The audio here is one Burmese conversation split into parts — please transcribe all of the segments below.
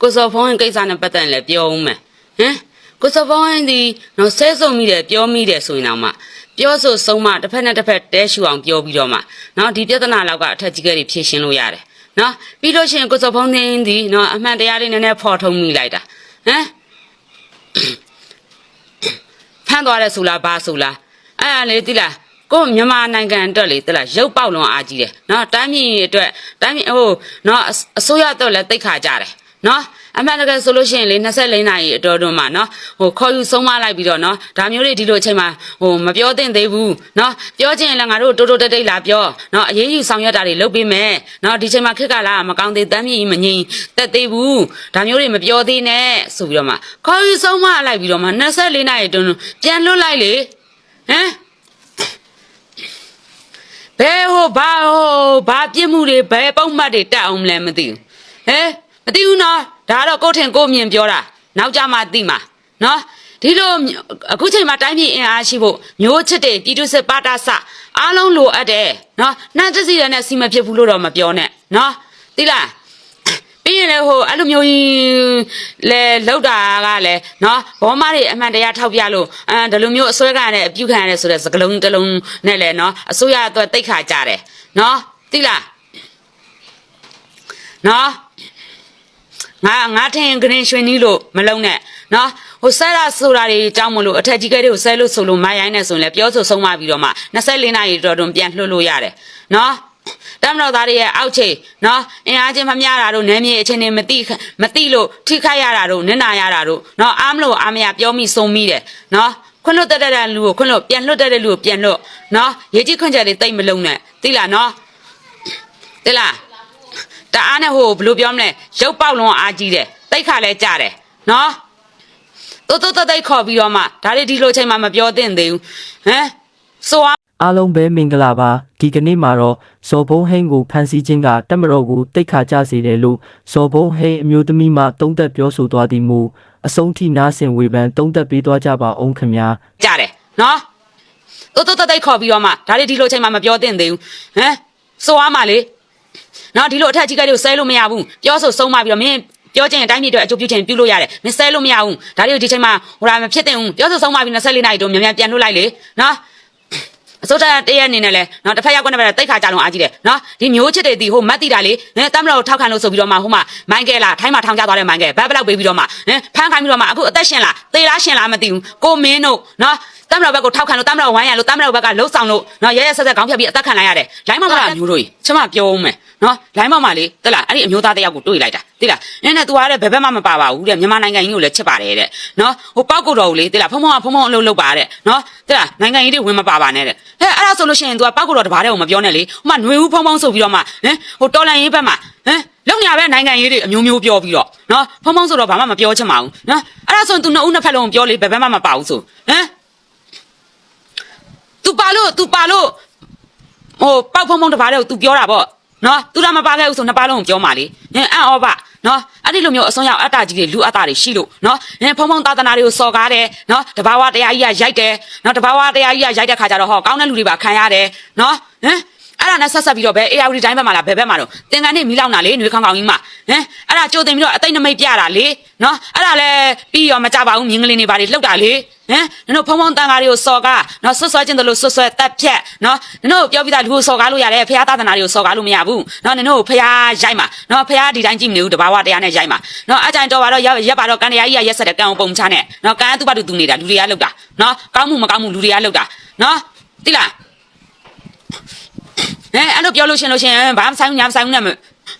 ကိုစော်ဖုံးကိစ္စနဲ့ပတ်သက်ရင်လည်းပြောဦးမယ်ဟမ်ကိုစော်ဖုံးဒီနော်ဆဲဆုံမိတယ်ပြောမိတယ်ဆိုရင်တော့မှပြောဆိုဆုံးမတစ်ဖက်နဲ့တစ်ဖက်တဲရှူအောင်ပြောပြီးတော့မှနော်ဒီပြဿနာလောက်ကအထက်ကြီးကတွေဖြေရှင်းလို့ရတယ်နော်ပြီးလို့ရှိရင်ကိုစော်ဖုံးသိင်းဒီနော်အမှန်တရားလေးနည်းနည်းဖော်ထုတ်မိလိုက်တာဟမ်ဖမ်းသွားတယ်ဆိုလားဘာဆိုလားအဲ့ဒါလေတိလားကိုမြန်မာနိုင်ငံအတွက်လေတိလားရုပ်ပေါက်လွန်အားကြီးတယ်နော်တိုင်းပြည်အတွက်တိုင်းပြည်ဟိုနော်အအစိုးရအတွက်လည်းတိတ်ခါကြတယ် နော်အမှန်တကယ်ဆိုလို့ရှိရင်လေ24နာရီအတော်တွန်းမှာနော်ဟိုခေါ်ယူဆုံးမလိုက်ပြီးတော့နော်ဒါမျိုးတွေဒီလိုအချိန်မှာဟိုမပြောသင့်သေးဘူးနော်ပြောချင်ရင်လည်းငါတို့တိုးတိုးတိတ်တိတ်လာပြောနော်အရေးယူဆောင်ရွက်တာတွေလုပ်ပေးမယ်နော်ဒီချိန်မှာခက်ကလာမကောင်းသေးတမ်းမြည်မငြိမ်တက်သေးဘူးဒါမျိုးတွေမပြောသေးနဲ့ဆိုပြီးတော့မှခေါ်ယူဆုံးမလိုက်ပြီးတော့မှ24နာရီတွန်းပြန်လွတ်လိုက်လေဟမ်ဘယ်ဟိုဘာဟိုဘာပြစ်မှုတွေဘယ်ပုံမှတ်တွေတက်အောင်မလဲမသိဘူးဟဲ မသိဘူးနော်ဒါတော့ကိုယ့်ထင်ကိုယ့်မြင်ပြောတာနောက်ကြမှသိမှာနော်ဒီလိုအခုချိန်မှာတိုင်းပြည်အင်အားရှိဖို့မျိုးချစ်တဲ့ပြည်သူစစ်ပါတာစအားလုံးလိုအပ်တယ်နော်နှမ်းတစီရနဲ့စီမဖြစ်ဘူးလို့တော့မပြောနဲ့နော်သိလားပြီးရင်လည်းဟိုအဲ့လိုမျိုးကြီးလဲလောက်တာကလည်းနော်ဘောမတွေအမှန်တရားထောက်ပြလို့အဲဒီလိုမျိုးအစွဲကနဲ့အပြုခံရတယ်ဆိုတဲ့စကလုံးတစ်လုံးနဲ့လည်းနော်အစိုးရအတွက်တိတ်ခါကြတယ်နော်သိလားနော် ငါငါထင်ကရင်ရွှေနီးလို့မလုံးနဲ့နော်ဟိုဆဲရဆိုတာတွေအကြောင်းမလို့အထက်ကြီးကဲတွေကိုဆဲလို့ဆိုလို့မရိုင်းနဲ့ဆိုရင်လည်းပြောဆိုဆုံးမပြီးတော့မှ24နာရီတော်တွန်ပြန်လှုပ်လို့ရတယ်နော်တမတော်သားတွေရဲ့အောက်ခြေနော်အင်အားချင်းမမျှတာတို့နယ်မြေအချင်းတွေမတိမတိလို့ထိခိုက်ရတာတို့နစ်နာရတာတို့နော်အားမလို့အားမရပြောမိဆုံးမိတယ်နော်ခွန်းလွတ်တက်တဲ့လူကိုခွန်းလွတ်ပြန်လွတ်တဲ့လူကိုပြန်လွတ်နော်ရေကြီးခွန်းချက်တွေတိတ်မလုံးနဲ့သိလားနော်သိလား တအားနဲ့ဟိုဘယ်လိုပြောမလဲရုပ်ပေါက်လုံးအားကြီးတယ်တိတ်ခါလဲကြတယ်နော်တိုးတိုးတိုးတိတ်ခေါ်ပြီးတော့မှဒါတွေဒီလိုချိန်မှမပြောသင့်သေးဘူးဟမ်ဆိုအားအားလုံးပဲမင်္ဂလာပါဒီကနေ့မှာတော့ဇော်ဘုံဟိန်းကိုဖမ်းဆီးခြင်းကတက်မတော်ကိုတိတ်ခါကြစေတယ်လို့ဇော်ဘုံဟိန်းအမျိုးသမီးမှတုံးသက်ပြောဆိုသွားသည်မူအဆုံးထိနားဆင်ဝေဖန်တုံးသက်ပေးသွားကြပါအောင်ခင်ဗျာကြတယ်နော်တိုးတိုးတိုးတိတ်ခေါ်ပြီးတော့မှဒါတွေဒီလိုချိန်မှမပြောသင့်သေးဘူးဟမ်ဆိုအားမှလေ နော်ဒီလိုအထက်ကြီးကလေးကိုဆဲလို့မရဘူးပြောဆိုဆုံးမပြီးတော့မင်းပြောချင်ရင်တိုင်းပြည်အတွက်အကျိုးပြုချင်ပြုလို့ရတယ်မင်းဆဲလို့မရဘူးဒါတွေကိုဒီချိန်မှာဟိုဒါမဖြစ်သင့်ဘူးပြောဆိုဆုံးမပြီး24နာရီတော့မြန်မြန်ပြန်လွတ်လိုက်လေနော်အစိုးရတရက်အနေနဲ့လဲနော်တစ်ဖက်ရောက်ကွက်နဲ့ပဲတိတ်ခါကြလုံးအားကြီးတယ်နော်ဒီမျိုးချစ်တွေဒီဟိုမတ်တီတာလေဟမ်တမ်မတော်ထောက်ခံလို့ဆိုပြီးတော့မှဟိုမှာမိုင်းကဲလာထိုင်းမှာထောင်ချသွားတဲ့မိုင်းကဲဘတ်ဘလောက်ပေးပြီးတော့မှဟမ်ဖမ်းခိုင်းပြီးတော့မှအခုအသက်ရှင်လားသေလားရှင်လားမသိဘူးကိုမင်းတို့နော် တမ်မတော်ဘက်ကိုထောက်ခံလို့တမ်မတော်ဝိုင်းရလို့တမ်မတော်ဘက်ကလှုပ်ဆောင်လို့နော်ရဲရဲဆက်ဆက်ခေါင်းဖြတ်ပြီးအသက်ခံလိုက်ရတယ်လိုင်းမမလားမျိုးတို့ကြီးချမပြောဦးမယ်နော်လိုင်းမမလေးတက်လားအဲ့ဒီအမျိုးသားတယောက်ကိုတွေ့လိုက်တာတိလားနင်းနဲ့ तू ကလည်းဘယ်ဘက်မှမပါပါဘူးတဲ့မြန်မာနိုင်ငံကြီးကိုလည်းချစ်ပါတယ်တဲ့နော်ဟိုပောက်ကိုတော်ကိုလေတိလားဖုံဖုံကဖုံဖုံအလုပ်လုပ်ပါတဲ့နော်တိလားနိုင်ငံကြီးတွေဝင်မပါပါနဲ့တဲ့ဟဲ့အဲ့ဒါဆိုလို့ရှိရင် तू ကပောက်ကိုတော်တဘာတဲ့ကိုမပြောနဲ့လေဟိုမှຫນွေဦးဖုံဖုံဆိုပြီးတော့မှဟမ်ဟိုတော်လန်ရေးဘက်မှာဟမ်လုံညာပဲနိုင်ငံရေးတွေအမျိုးမျိုးပြောပြီးတော့နော်ဖုံဖုံဆိုတော့ဘာမှမပြောချင်ပါဘူးနော်အဲ့ဒါဆိုရင် तू နှစ်ဦးနှစ်ဖက်လုံးပြောလေဘယ်ဘက်မှမပါဘူးဆိုဟမ် तू ပါလို့ तू ပါလို့ ဟိုပောက်ဖုံဖုံတပါးတဲ့ကို तू ပြောတာပေါ့နော် तू တော့မပါခဲ့ဘူးဆိုနှစ်ပါးလုံးကိုပြောမှလေဟင်အံ့ဩပါနော်အဲ့ဒီလိုမျိုးအစွန်းရောက်အတ္တကြီးတွေလူအတ္တတွေရှိလို့နော်ဟင်ဖုံဖုံသာသနာတွေကိုစော်ကားတယ်နော်တဘာဝတရားကြီးကရိုက်တယ်နော်တဘာဝတရားကြီးကရိုက်တဲ့ခါကျတော့ဟောကောင်းတဲ့လူတွေပါခံရတယ်နော်ဟင် အဲ့ဒါနဲ့ဆက်ဆက်ပြီးတော့ဘယ် AR တိုင်းဘက်မှာလားဘယ်ဘက်မှာတော့တင်ကန်နေမီလောက်နာလေຫນွေခေါင်ခေါင်ကြီးမှာဟင်အဲ့ဒါကြိုတင်ပြီးတော့အသိနမိတ်ပြတာလေနော်အဲ့ဒါလည်းပြီးရောမကြပါဘူးမြင်းကလေးတွေပါလေလှုပ်တာလေဟမ်နင်တို့ဖုံဖုံတန်ကားတွေကိုစော်ကားနော်ဆွတ်ဆွဲခြင်းတို့လို့ဆွတ်ဆွဲတက်ဖြတ်နော်နင်တို့ပြောပြီးသားလူကိုစော်ကားလို့ရတယ်ဖះသာသနာတွေကိုစော်ကားလို့မရဘူးနော်နင်တို့ဖះရိုက်မှာနော်ဖះဒီတိုင်းကြည့်မနေဘူးတဘာဝတရားနဲ့ရိုက်မှာနော်အကြိုင်တော်ပါတော့ရက်ပါတော့ကန်တရားကြီးကရက်ဆက်တဲ့ကံပုံချနဲ့နော်ကံသူ့ဘာသူသူနေတာလူတွေကလှုပ်တာနော်ကောင်းမှုမကောင်းမှုလူတွေကလှုပ်တာနော်တိလား ဟဲ့အဲ့လိုပြောလို့ရှင်လို့ရှင်ဘာမှဆိုင်ညာဆိုင်နဲ့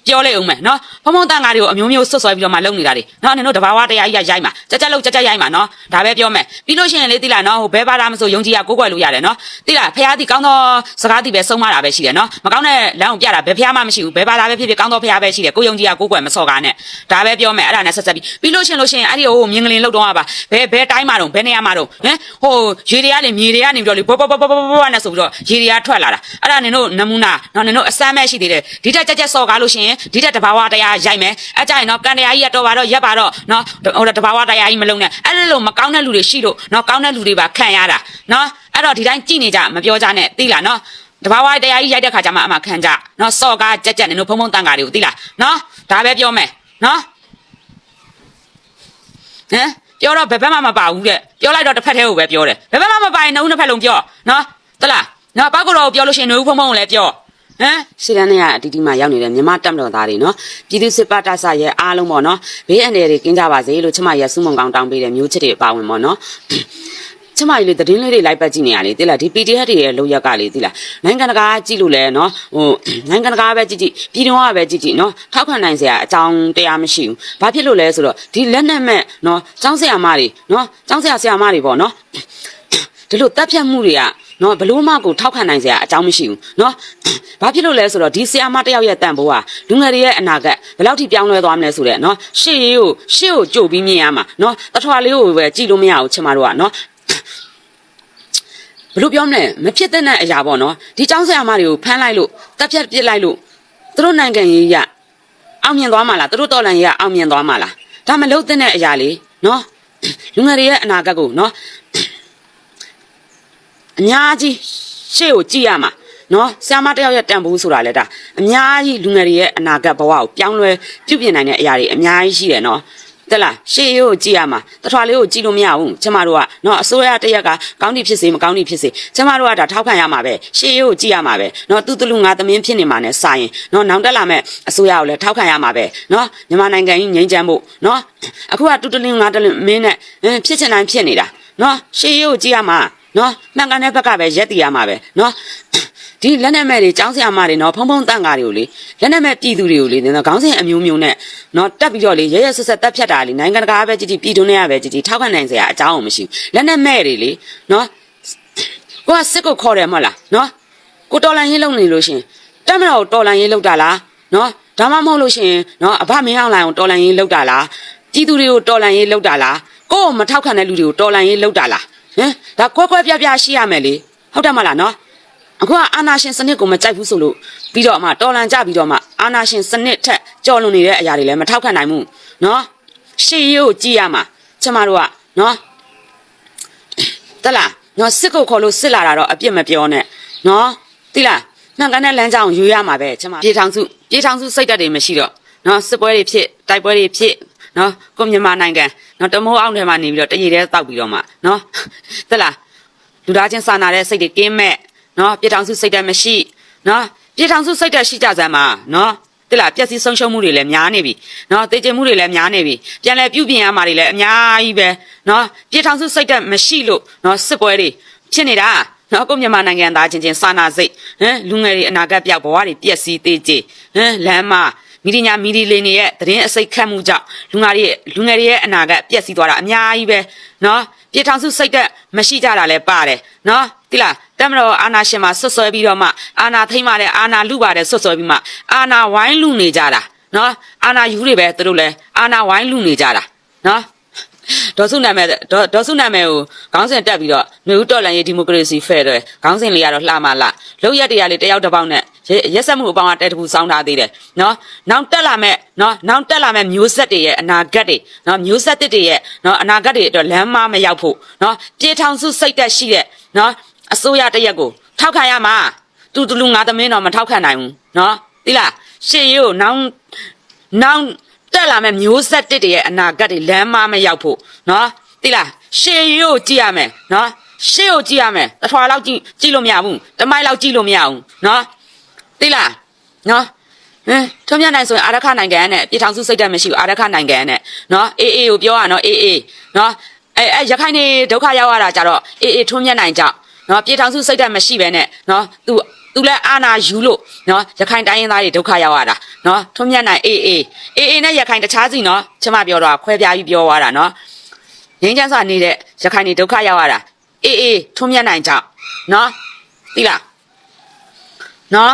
ပြောလိုက်အောင်မယ်နော်ဖုံဖုံတန်ကားတွေကိုအမျိုးမျိုးဆွတ်ဆွဲပြီးတော့မှလုပ်နေတာတွေနော်နင်တို့တဘာဝတရားကြီးကရိုက်မှာကြက်ကြက်လို့ကြက်ကြက်ရိုက်မှာနော်ဒါပဲပြောမယ်ပြီးလို့ရှိရင်လေတိလားနော်ဟိုဘဲပါတာမဆိုယုံကြည်ရကိုးကွယ်လို့ရတယ်နော်တိလားဖះတိကောင်းသောစကားတိပဲဆုံးမတာပဲရှိတယ်နော်မကောင်းတဲ့လမ်းကိုပြတာဘယ်ဖះမှမရှိဘူးဘဲပါတာပဲဖြစ်ဖြစ်ကောင်းသောဖះပဲရှိတယ်ကိုယုံကြည်ရကိုးကွယ်မစော်ကားနဲ့ဒါပဲပြောမယ်အဲ့ဒါနဲ့ဆက်ဆက်ပြီးပြီးလို့ရှိရင်လို့ရှိရင်အဲ့ဒီဟိုမြင်းကလေးလှုပ်တော့ပါဘဲဘဲတိုင်းမှာတော့ဘဲနေရာမှာတော့ဟမ်ဟိုရေတွေကလေမြေတွေကနေပြီးတော့လေဘောဘောဘောဘောဘောနဲ့ဆိုပြီးတော့ရေတွေကထွက်လာတာအဲ့ဒါနင်တို့နမူနာနော်နင်တို့အစမ်းမဲ့ရှိသေးတယ်ဒီတက်ကြက်ကြက်စော်ကားလို့ရှိရင်ဒီတက်တဘာဝတရားရိုက်မယ်အကြိုင်နော်ကန်တရားကြီးရတော့ပါတော့ရက်ပါတော့နော်ဟိုတဘာဝတရားကြီးမလုံးနဲ့အဲ့လိုမကောင်းတဲ့လူတွေရှိလို့နော်ကောင်းတဲ့လူတွေပါခံရတာနော်အဲ့တော့ဒီတိုင်းကြည်နေကြမပြောကြနဲ့သိလားနော်တဘာဝတရားကြီးရိုက်တဲ့ခါကျမှအမှခံကြနော်စော်ကားကြက်ကြက်နင်တို့ဖုံဖုံတန်ကားတွေကိုသိလားနော်ဒါပဲပြောမယ်နော်ဟမ်ပြောတော့ဘယ်ဘက်မှမပါဘူးတဲ့ပြောလိုက်တော့တစ်ဖက်တည်းကိုပဲပြောတယ်ဘယ်ဘက်မှမပါရင်နှုတ်နှစ်ဖက်လုံးပြောနော်တလားနော်ပောက်ကတော့ပြောလို့ရှိရင်နှုတ်ဖုံဖုံလည်းပြော ဟမ်စီရန်နဲ့ကအတီတီမှာရောက်နေတဲ့မြမတက်မတော်သားတွေနော်ပြည်သူစစ်ပါတဆရဲ့အားလုံးပေါ့နော်ဘေးအန္တရာယ်တွေကင်းကြပါစေလို့ချမရဲ့စုမုံကောင်းတောင်းပေးတဲ့မျိုးချစ်တွေအပါဝင်ပေါ့နော်ကျမကြီးလေသတင်းလေးတွေလိုက်ပတ်ကြည့်နေရလေတိလားဒီ PDF တွေရဲ့လောက်ရက်ကလေတိလားနိုင်ငံတကာကြည့်လို့လဲနော်ဟိုနိုင်ငံတကာပဲကြည့်ကြည့်ပြည်တော်ကပဲကြည့်ကြည့်နော်ထောက်ခံနိုင်စရာအကြောင်းတရားမရှိဘူးဘာဖြစ်လို့လဲဆိုတော့ဒီလက်နက်မဲ့နော်ចောင်းဆရာမတွေနော်ចောင်းဆရာဆရာမတွေပေါ့နော်ဒီလိုတပ်ဖြတ်မှုတွေက နော်ဘလို့မကိုထောက်ခံနိုင်စရာအကြောင်းမရှိဘူးနော်ဘာဖြစ်လို့လဲဆိုတော့ဒီဆရာမတယောက်ရဲ့တန်ဖိုးဟာလူငယ်တွေရဲ့အနာဂတ်ဘယ်လောက်ထိပြောင်းလဲသွားမလဲဆိုတဲ့နော်ရှေ့ရေးကိုရှေ့ကိုကြိုပြီးမြင်ရမှာနော်တထွာလေးကိုပဲကြည့်လို့မရဘူးချင်မတို့ကနော်ဘလို့ပြောမလဲမဖြစ်တဲ့အရာပေါ့နော်ဒီចောင်းဆရာမတွေကိုဖမ်းလိုက်လို့တက်ဖြတ်ပစ်လိုက်လို့သူတို့နိုင်ငံရေးရအောင်မြင်သွားမှာလားသူတို့တော်လန်ရေးရအောင်မြင်သွားမှာလားဒါမလို့တဲ့အရာလေးနော်လူငယ်တွေရဲ့အနာဂတ်ကိုနော် အများကြီးရှေ့ကိုကြည့်ရမှာနော်ဆရာမတယောက်ရဲ့တန်ဖိုးဆိုတာလဲဒါအများကြီးလူငယ်တွေရဲ့အနာဂတ်ဘဝကိုပြောင်းလဲပြုပြင်နိုင်တဲ့အရာတွေအများကြီးရှိတယ်နော်တက်လားရှေ့ရိုးကိုကြည့်ရမှာတထွာလေးကိုကြည့်လို့မရဘူးကျမတို့ကနော်အစိုးရတစ်ရက်ကကောင်းတိဖြစ်စေမကောင်းတိဖြစ်စေကျမတို့ကဒါထောက်ခံရမှာပဲရှေ့ရိုးကိုကြည့်ရမှာပဲနော်သူတလူငါသမင်းဖြစ်နေမှာ ਨੇ စာရင်နော်နောင်တက်လာမဲ့အစိုးရကိုလည်းထောက်ခံရမှာပဲနော်မြန်မာနိုင်ငံကြီးငြိမ်းချမ်းဖို့နော်အခုကတူတလင်းငါတလင်းမင်းနဲ့ဟင်းဖြစ်ချင်တိုင်းဖြစ်နေတာနော်ရှေ့ရိုးကိုကြည့်ရမှာ နော်မှန်ကန်တဲ့ဘက်ကပဲရက်တည်ရမှာပဲနော်ဒီလက်နက်မဲ့တွေចောင်းဆရာမတွေနော်ဖုံဖုံတန့်ကားတွေကိုလေလက်နက်မဲ့ပြည်သူတွေကိုလေနော်ခေါင်းစဉ်အမျိုးမျိုးနဲ့နော်တက်ပြီးတော့လေရဲရဲဆက်ဆက်တက်ဖြတ်တာလေနိုင်ငံတကာပဲကြည်ကြည်ပြည်တွင်းနဲ့ပဲကြည်ကြည်ထောက်ခံနိုင်စရာအကြောင်းမရှိဘူးလက်နက်မဲ့တွေလေနော်ကိုကစစ်ကိုခေါ်တယ်မဟုတ်လားနော်ကိုတော်လန်ရေးလုံနေလို့ရှင်တက်မတော်တော်လန်ရေးလုံတာလားနော်ဒါမှမဟုတ်လို့ရှင်နော်အဘမင်းအောင်လိုင်ကိုတော်လန်ရေးလုံတာလားပြည်သူတွေကိုတော်လန်ရေးလုံတာလားကိုကိုမထောက်ခံတဲ့လူတွေကိုတော်လန်ရေးလုံတာလား ဟင်ဒါကွက်ကွက်ပြပြရှိရမယ်လေဟုတ်တယ်မလားနော်အခုကအာနာရှင်စနစ်ကိုမကြိုက်ဘူးဆိုလို့ပြီးတော့မှတော်လန်ကြပြီးတော့မှအာနာရှင်စနစ်ထက်ကြော်လွန်နေတဲ့အရာတွေလည်းမထောက်ခံနိုင်ဘူးနော်ရှေ့ရိုးကြည့်ရမှာကျမတို့ကနော်တလားနော်စစ်ကိုခေါ်လို့စစ်လာတာတော့အပြစ်မပြောနဲ့နော်တိလားနှံကန်တဲ့လမ်းကြောင်းယူရမှာပဲကျမပြေထောင်စုပြေထောင်စုစိတ်ဓာတ်တွေမရှိတော့နော်စစ်ပွဲတွေဖြစ်တိုက်ပွဲတွေဖြစ် เนาะကိုမြန်မာနိုင်ငံเนาะတမိုးအောင်ထဲမှာနေပြီးတော့တရေတဲတောက်ပြီးတော့မှเนาะတက်လား လူသားချင်းစာနာတဲ့စိတ်တွေကင်းမဲ့နော်ပြစ်ထောင်စုစိတ်ဓာတ်မရှိနော်ပြစ်ထောင်စုစိတ်ဓာတ်ရှိကြစမ်းပါနော်တိလားပျက်စီးဆုံးရှုံးမှုတွေလည်းများနေပြီနော်တေကျင်မှုတွေလည်းများနေပြီပြန်လဲပြုပြင်ရမှာတွေလည်းအများကြီးပဲနော်ပြစ်ထောင်စုစိတ်ဓာတ်မရှိလို့နော်စစ်ပွဲတွေဖြစ်နေတာနော်ကိုမြန်မာနိုင်ငံသားချင်းချင်းစာနာစိတ်ဟမ်လူငယ်တွေအနာဂတ်ပြောက်ဘဝတွေပျက်စီးသေးကြဟမ်လမ်းမ မီဒီညာမီဒီလင်းတွေရဲ့သတင်းအစိတ်ခတ်မှုကြောင့်လူငါတွေရဲ့လူငယ်တွေရဲ့အနာဂတ်ပျက်စီးသွားတာအများကြီးပဲနော်ပြေထောင်စုစိတ်သက်မရှိကြတာလည်းပါတယ်နော်တိလားတမတော်အာနာရှင်မှာဆွတ်ဆွဲပြီးတော့မှအာနာထိမ့်မှလည်းအာနာလူပါတယ်ဆွတ်ဆွဲပြီးမှအာနာဝိုင်းလူနေကြတာနော်အာနာယူတွေပဲသူတို့လည်းအာနာဝိုင်းလူနေကြတာနော်ဒေါ်စုနာမည်ဒေါ်ဒေါ်စုနာမည်ကိုခေါင်းစဉ်တက်ပြီးတော့နှွေဦးတော်လန်ရေးဒီမိုကရေစီဖဲ့တယ်ခေါင်းစဉ်လေးကတော့လှမလာလောက်ရက်တရားလေးတယောက်တစ်ပေါက်နဲ့ ရက်ဆက်မှုအပေါင်းအတဲတစ်ခုစောင်းထားသေးတယ်နော်နောက်တက်လာမဲ့နော်နောက်တက်လာမဲ့မျိုးဆက်တွေရဲ့အနာဂတ်တွေနော်မျိုးဆက်တွေရဲ့နော်အနာဂတ်တွေအတွက်လမ်းမမရောက်ဖို့နော်ပြေထောင်စုစိတ်သက်ရှိတဲ့နော်အစိုးရတရက်ကိုထောက်ခံရမှာတူတူလူငါသမင်းတော့မထောက်ခံနိုင်ဘူးနော်သိလားရှေ့ရိုးနောင်နောင်တက်လာမဲ့မျိုးဆက်တစ်တွေရဲ့အနာဂတ်တွေလမ်းမမရောက်ဖို့နော်သိလားရှေ့ရိုးကြည့်ရမယ်နော်ရှေ့ကိုကြည့်ရမယ်တစ်ထွာလောက်ကြည့်ကြည့်လို့မရဘူးတမိုက်လောက်ကြည့်လို့မရဘူးနော် သိလားနော်ဟမ်ထွန်းမြတ်နိုင်ဆိုရင်အာရခနိုင်ငံနဲ့ပြည်ထောင်စုစိတ်ဓာတ်မရှိဘူးအာရခနိုင်ငံနဲ့နော်အေးအေးကိုပြောရနော်အေးအေးနော်အဲအဲရခိုင်နေဒုက္ခရောက်ရတာကြတော့အေးအေးထွန်းမြတ်နိုင်ကြောင့်နော်ပြည်ထောင်စုစိတ်ဓာတ်မရှိပဲနဲ့နော်သူသူလည်းအာနာယူလို့နော်ရခိုင်တိုင်းရင်းသားတွေဒုက္ခရောက်ရတာနော်ထွန်းမြတ်နိုင်အေးအေးအေးအေးနဲ့ရခိုင်တခြားစီနော်ကျမပြောတော့ခွဲပြားပြီးပြောသွားတာနော်ငင်းချမ်းစွာနေတဲ့ရခိုင်တွေဒုက္ခရောက်ရတာအေးအေးထွန်းမြတ်နိုင်ကြောင့်နော်သိလားနော်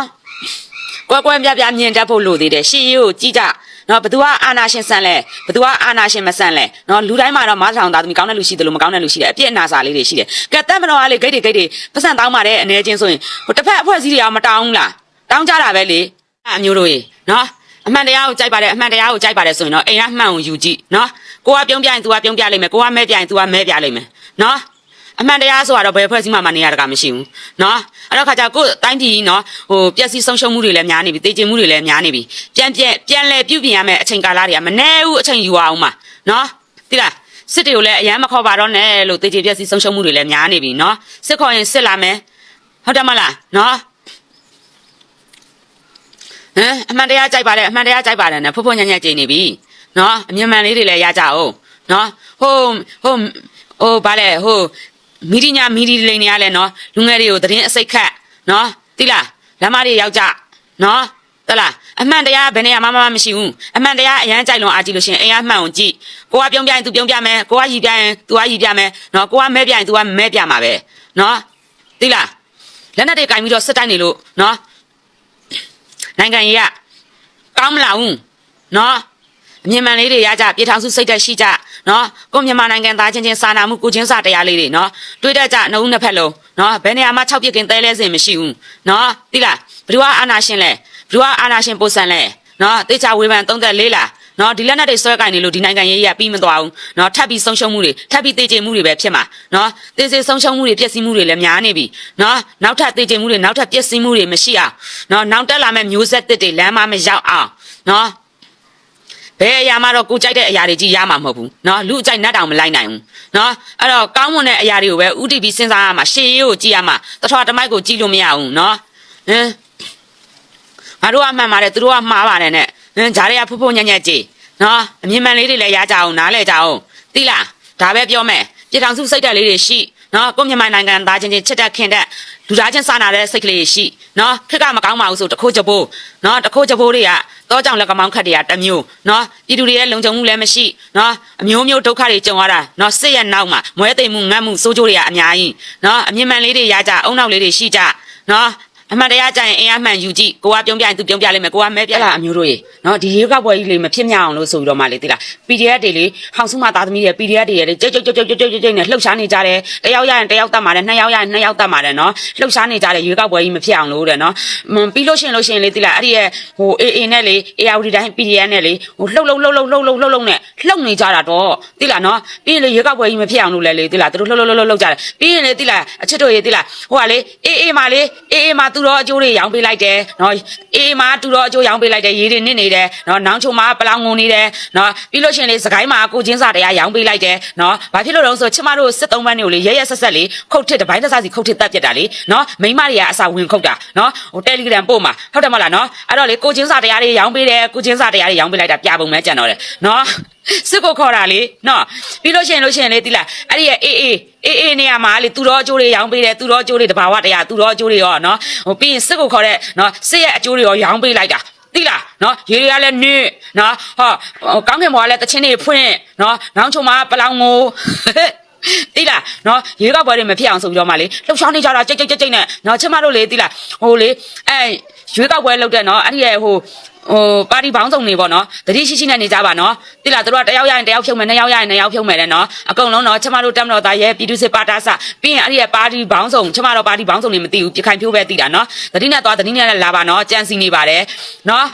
ကွက်ကွက်ပြပြမြင်တတ်ဖို့လိုသေးတယ်ရှေ့ရိုးကိုကြည့်ကြနော်ဘသူကအာနာရှင်ဆန်လဲဘသူကအာနာရှင်မဆန်လဲနော်လူတိုင်းမှာတော့မဆဆောင်သားသမီးကောင်းတဲ့လူရှိတယ်လို့မကောင်းတဲ့လူရှိတယ်အပြစ်အနာစာလေးတွေရှိတယ်ကဲတက်မတော်ကလေဂိတ်တွေဂိတ်တွေပတ်စံတောင်းပါတယ်အနေချင်းဆိုရင်ဟိုတစ်ဖက်အဖွဲ့အစည်းတွေကမတောင်းဘူးလားတောင်းကြတာပဲလေအမျိုးတို့ရေနော်အမှန်တရားကိုကြိုက်ပါတယ်အမှန်တရားကိုကြိုက်ပါတယ်ဆိုရင်တော့အိမ်ကမှန်ကိုယူကြည့်နော်ကိုကပြုံးပြရင် तू ကပြုံးပြလိမ့်မယ်ကိုကမဲပြရင် तू ကမဲပြလိမ့်မယ်နော် အမှန်တရားဆိုတော့ဘယ်ဖွဲ့စည်းမှမနေရတကမရှိဘူးနော်အဲ့တော့ခါကြကိုယ်တိုင်းပြည်နော်ဟိုပျက်စီးဆုံးရှုံးမှုတွေလည်းများနေပြီတေကျင်မှုတွေလည်းများနေပြီပြန်ပြန်ပြန်လဲပြုပြင်ရမယ့်အချိန်ကာလတွေကမနေဘူးအချိန်ယူအောင်ပါနော်သိလားစစ်တွေကိုလည်းအရန်မခေါ်ပါတော့နဲ့လို့တေကျင်ပျက်စီးဆုံးရှုံးမှုတွေလည်းများနေပြီနော်စစ်ခေါ်ရင်စစ်လာမယ်ဟုတ်တယ်မလားနော်ဟမ်အမှန်တရားကြိုက်ပါလေအမှန်တရားကြိုက်ပါလေနဲ့ဖွဖွညံ့ညံ့ကြိနေပြီနော်အမြင်မှန်လေးတွေလည်းရကြအောင်နော်ဟိုဟိုဟိုဗါလေဟို မီဒီညာမီဒီလိန်နေရလဲနော်လူငယ်တွေကိုသတင်းအစိတ်ခတ်နော်တိလားလမ်းမတွေရောက်ကြနော်တလားအမှန်တရားဘယ်နေရာမှမမရှိဘူးအမှန်တရားအရန်ကြိုက်လွန်အားကြည့်လို့ရှိရင်အိမ်အမှန်ကိုကြည့်ကိုကပြုံးပြရင် तू ပြုံးပြမယ်ကိုကရည်ပြရင် तू ကရည်ပြမယ်နော်ကိုကမဲပြရင် तू ကမဲပြမှာပဲနော်တိလားလက်နက်တွေကင်ပြီးတော့စစ်တိုက်နေလို့နော်နိုင်ငံကြီးကကောင်းမလားဘူးနော် အမြင်မှန်လေးတွေရကြပြေထောင်စုစိတ်သက်ရှိကြနော်ကိုမြန်မာနိုင်ငံသားချင်းချင်းစာနာမှုကိုချင်းစာတရားလေးတွေနော်တွေးတတ်ကြနှုတ်နှစ်ဖက်လုံးနော်ဘယ်နေရာမှာ6ပြစ်ကင်တဲလဲစင်မရှိဘူးနော်တိလားဘယ်သူကအာနာရှင်လဲဘယ်သူကအာနာရှင်ပိုဆန်လဲနော်တေချာဝေဖန်သုံးသက်လေးလားနော်ဒီလက်နက်တွေဆွဲကင်နေလို့ဒီနိုင်ငံရေးရပြီးမသွားဘူးနော်ထပ်ပြီးဆုံးရှုံးမှုတွေထပ်ပြီးတေချေမှုတွေပဲဖြစ်မှာနော်တေချေဆုံးရှုံးမှုတွေပျက်စီးမှုတွေလည်းများနေပြီနော်နောက်ထပ်တေချေမှုတွေနောက်ထပ်ပျက်စီးမှုတွေမရှိအောင်နော်နောက်တက်လာမဲ့မျိုးဆက်တစ်တွေလမ်းမမရောက်အောင်နော် ဘယ်အရာမှတော့ကိုကြိုက်တဲ့အရာတွေကြီးရမှာမဟုတ်ဘူးเนาะလူအကြိုက်နတ်တောင်မလိုက်နိုင်ဘူးเนาะအဲ့တော့ကောင်းမွန်တဲ့အရာတွေကိုပဲဥတီပြီးစဉ်းစားရမှာရှေးရေးကိုကြည့်ရမှာတထွားတမိုက်ကိုကြည့်လို့မရဘူးเนาะဟင်ငါတို့ကမှန်ပါတယ်သူတို့ကမှားပါတယ်နဲ့ဟင်ဂျားတွေကဖုတ်ဖုတ်ညံ့ညံ့ကြည်เนาะအမြင်မှန်လေးတွေလည်းရကြအောင်နားလဲကြအောင်သိလားဒါပဲပြောမယ်ပြည်ထောင်စုစိတ်ဓာတ်လေးတွေရှိ နော်ကိုမြန်မာနိုင်ငံသားချင်းချင်းချစ်တဲ့ခင်တဲ့လူသားချင်းစာနာတဲ့စိတ်ကလေးရှိနော်ခက်ကမကောင်းပါဘူးဆိုတခိုးချပိုးနော်တခိုးချပိုးတွေကတော့ကြောင့်လက်ကမောင်းခတ်တွေကတစ်မျိုးနော်ပြည်သူတွေရဲ့လုံခြုံမှုလည်းမရှိနော်အမျိုးမျိုးဒုက္ခတွေကြုံရတာနော်စစ်ရဲ့နောက်မှာမွဲသိမ်မှုငတ်မှုစိုးကြိုးတွေကအများကြီးနော်အမြင့်မှန်လေးတွေရကြအုံနောက်လေးတွေရှိကြနော် အမှန်တရားကြရင်အင်အားမှန်ယူကြည့်ကိုကပြုံးပြရင်သူပြုံးပြလိမ့်မယ်ကိုကမဲပြလာအမျိုးတို့ရေနော်ဒီရေကောက်ပွဲကြီးလေးမဖြစ်မြောက်အောင်လို့ဆိုပြီးတော့မှလေသိလား PDF တွေလေဟောင်စုမသားသမီးတွေ PDF တွေလေကြိတ်ကြိတ်ကြိတ်ကြိတ်ကြိတ်ကြိတ်ကြိတ်နဲ့လှုပ်ရှားနေကြတယ်တယောက်ရရင်တယောက်တတ်ပါတယ်နှစ်ယောက်ရရင်နှစ်ယောက်တတ်ပါတယ်နော်လှုပ်ရှားနေကြတယ်ရေကောက်ပွဲကြီးမဖြစ်အောင်လို့တဲ့နော်ပြီးလို့ရှိရင်လို့ရှိရင်လေသိလားအဲ့ဒီရဲ့ဟို AA နဲ့လေ ARD တိုင်း PDF နဲ့လေဟိုလှုပ်လှုပ်လှုပ်လှုပ်လှုပ်လှုပ်လှုပ်လှုပ်နဲ့လှုပ်နေကြတာတော့သိလားနော်ပြီးရင်လေရေကောက်ပွဲကြီးမဖြစ်အောင်လို့လေလေသိလားသူတို့လှုပ်လှုပ်လှုပ်လှုပ်ကြတယ်ပြီးရင်လေသိလားအချစ်တို့ရေသိလားဟိုကလေ AA မှာလေ AA မှာသူတော့အကျိုးတွေရောင်းပေးလိုက်တယ်နော် AA မှာသူတော့အကျိုးရောင်းပေးလိုက်တယ်ရေတွေနစ်နေတယ်နော်နောင်ချုံမှာပလောင်ငုံနေတယ်နော်ပြီးလို့ရှိရင်လေစကိုင်းမှာကိုချင်းစာတရားရောင်းပေးလိုက်တယ်နော်ဘာဖြစ်လို့လဲဆိုချစ်မတို့စစ်သုံးပန်းတွေကိုလေရဲရဲဆက်ဆက်လေးခုတ်ထစ်တစ်ပိုင်းတစ်စစီခုတ်ထစ်တက်ပြက်တာလေနော်မိမတွေကအစာဝင်ခုတ်တာနော်ဟိုတယ်လီဂရမ်ပို့မှာဟုတ်တယ်မလားနော်အဲ့တော့လေကိုချင်းစာတရားတွေရောင်းပေးတယ်ကိုချင်းစာတရားတွေရောင်းပေးလိုက်တာပြပုံမဲကြံတော့တယ်နော် စစ်ကိုခေါ်တာလေနော်ပြီးလို့ရှိရင်လို့ရှိရင်လေတိလားအဲ့ဒီရဲ့အေးအေးအေးအေးနေရာမှာလေသူတော်အကျိုးတွေရောင်းပေးတယ်သူတော်အကျိုးတွေတဘာဝတရားသူတော်အကျိုးတွေရောနော်ဟိုပြီးရင်စစ်ကိုခေါ်တဲ့နော်စစ်ရဲ့အကျိုးတွေရောရောင်းပေးလိုက်တာတိလားနော်ရေတွေကလည်းနစ်နော်ဟောကောင်းကင်ဘွားလည်းတချင်းတွေဖွင့်နော်နောင်ချုံမှာပလောင်ကိုတိလားနော်ရေကောက်ပွဲတွေမဖြစ်အောင်ဆိုပြီးတော့မှလေလှုပ်ရှားနေကြတာကြိတ်ကြိတ်ကြိတ်ကြိတ်နဲ့နော်ချစ်မတို့လေတိလားဟိုလေအဲရွေးကောက်ပွဲလုပ်တဲ့နော်အဲ့ဒီရဲ့ဟို ဟိုပါတီဘောင်းဆောင်နေပေါ့နော်တတိရှိရှိနဲ့နေကြပါနော်တိလားတို့ကတယောက်ရရင်တယောက်ဖြုံမယ်နှစ်ယောက်ရရင်နှစ်ယောက်ဖြုံမယ်တဲ့နော်အကုန်လုံးနော်ချမတို့တက်မတော်သားရဲ့ပြည်သူစစ်ပါတာစပြီးရင်အဲ့ဒီရဲ့ပါတီဘောင်းဆောင်ချမတို့ပါတီဘောင်းဆောင်နေမသိဘူးပြခိုင်ဖြိုးပဲသိတာနော်တတိနဲ့သွားတတိနဲ့လာပါနော်ကြံစီနေပါတယ်နော်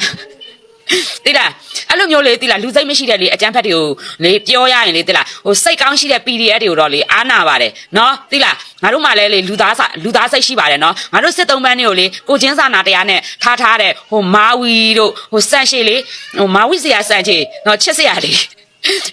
တိလားအဲ့လိုမျိုးလေတိလားလူစိတ်မရှိတဲ့လေအကျန်းဖက်တွေကိုလေပြောရရင်လေတိလားဟိုစိတ်ကောင်းရှိတဲ့ PDF တွေကိုတော့လေအားနာပါတယ်နော်တိလားငါတို့မှလည်းလေလူသားစလူသားစိတ်ရှိပါတယ်နော်ငါတို့စစ်သုံးပန်းတွေကိုလေကိုချင်းစာနာတရားနဲ့ထားထားတဲ့ဟိုမာဝီတို့ဟိုစန့်ရှိလေဟိုမာဝီစရာစန့်ချေနော်ချစ်စရာလေ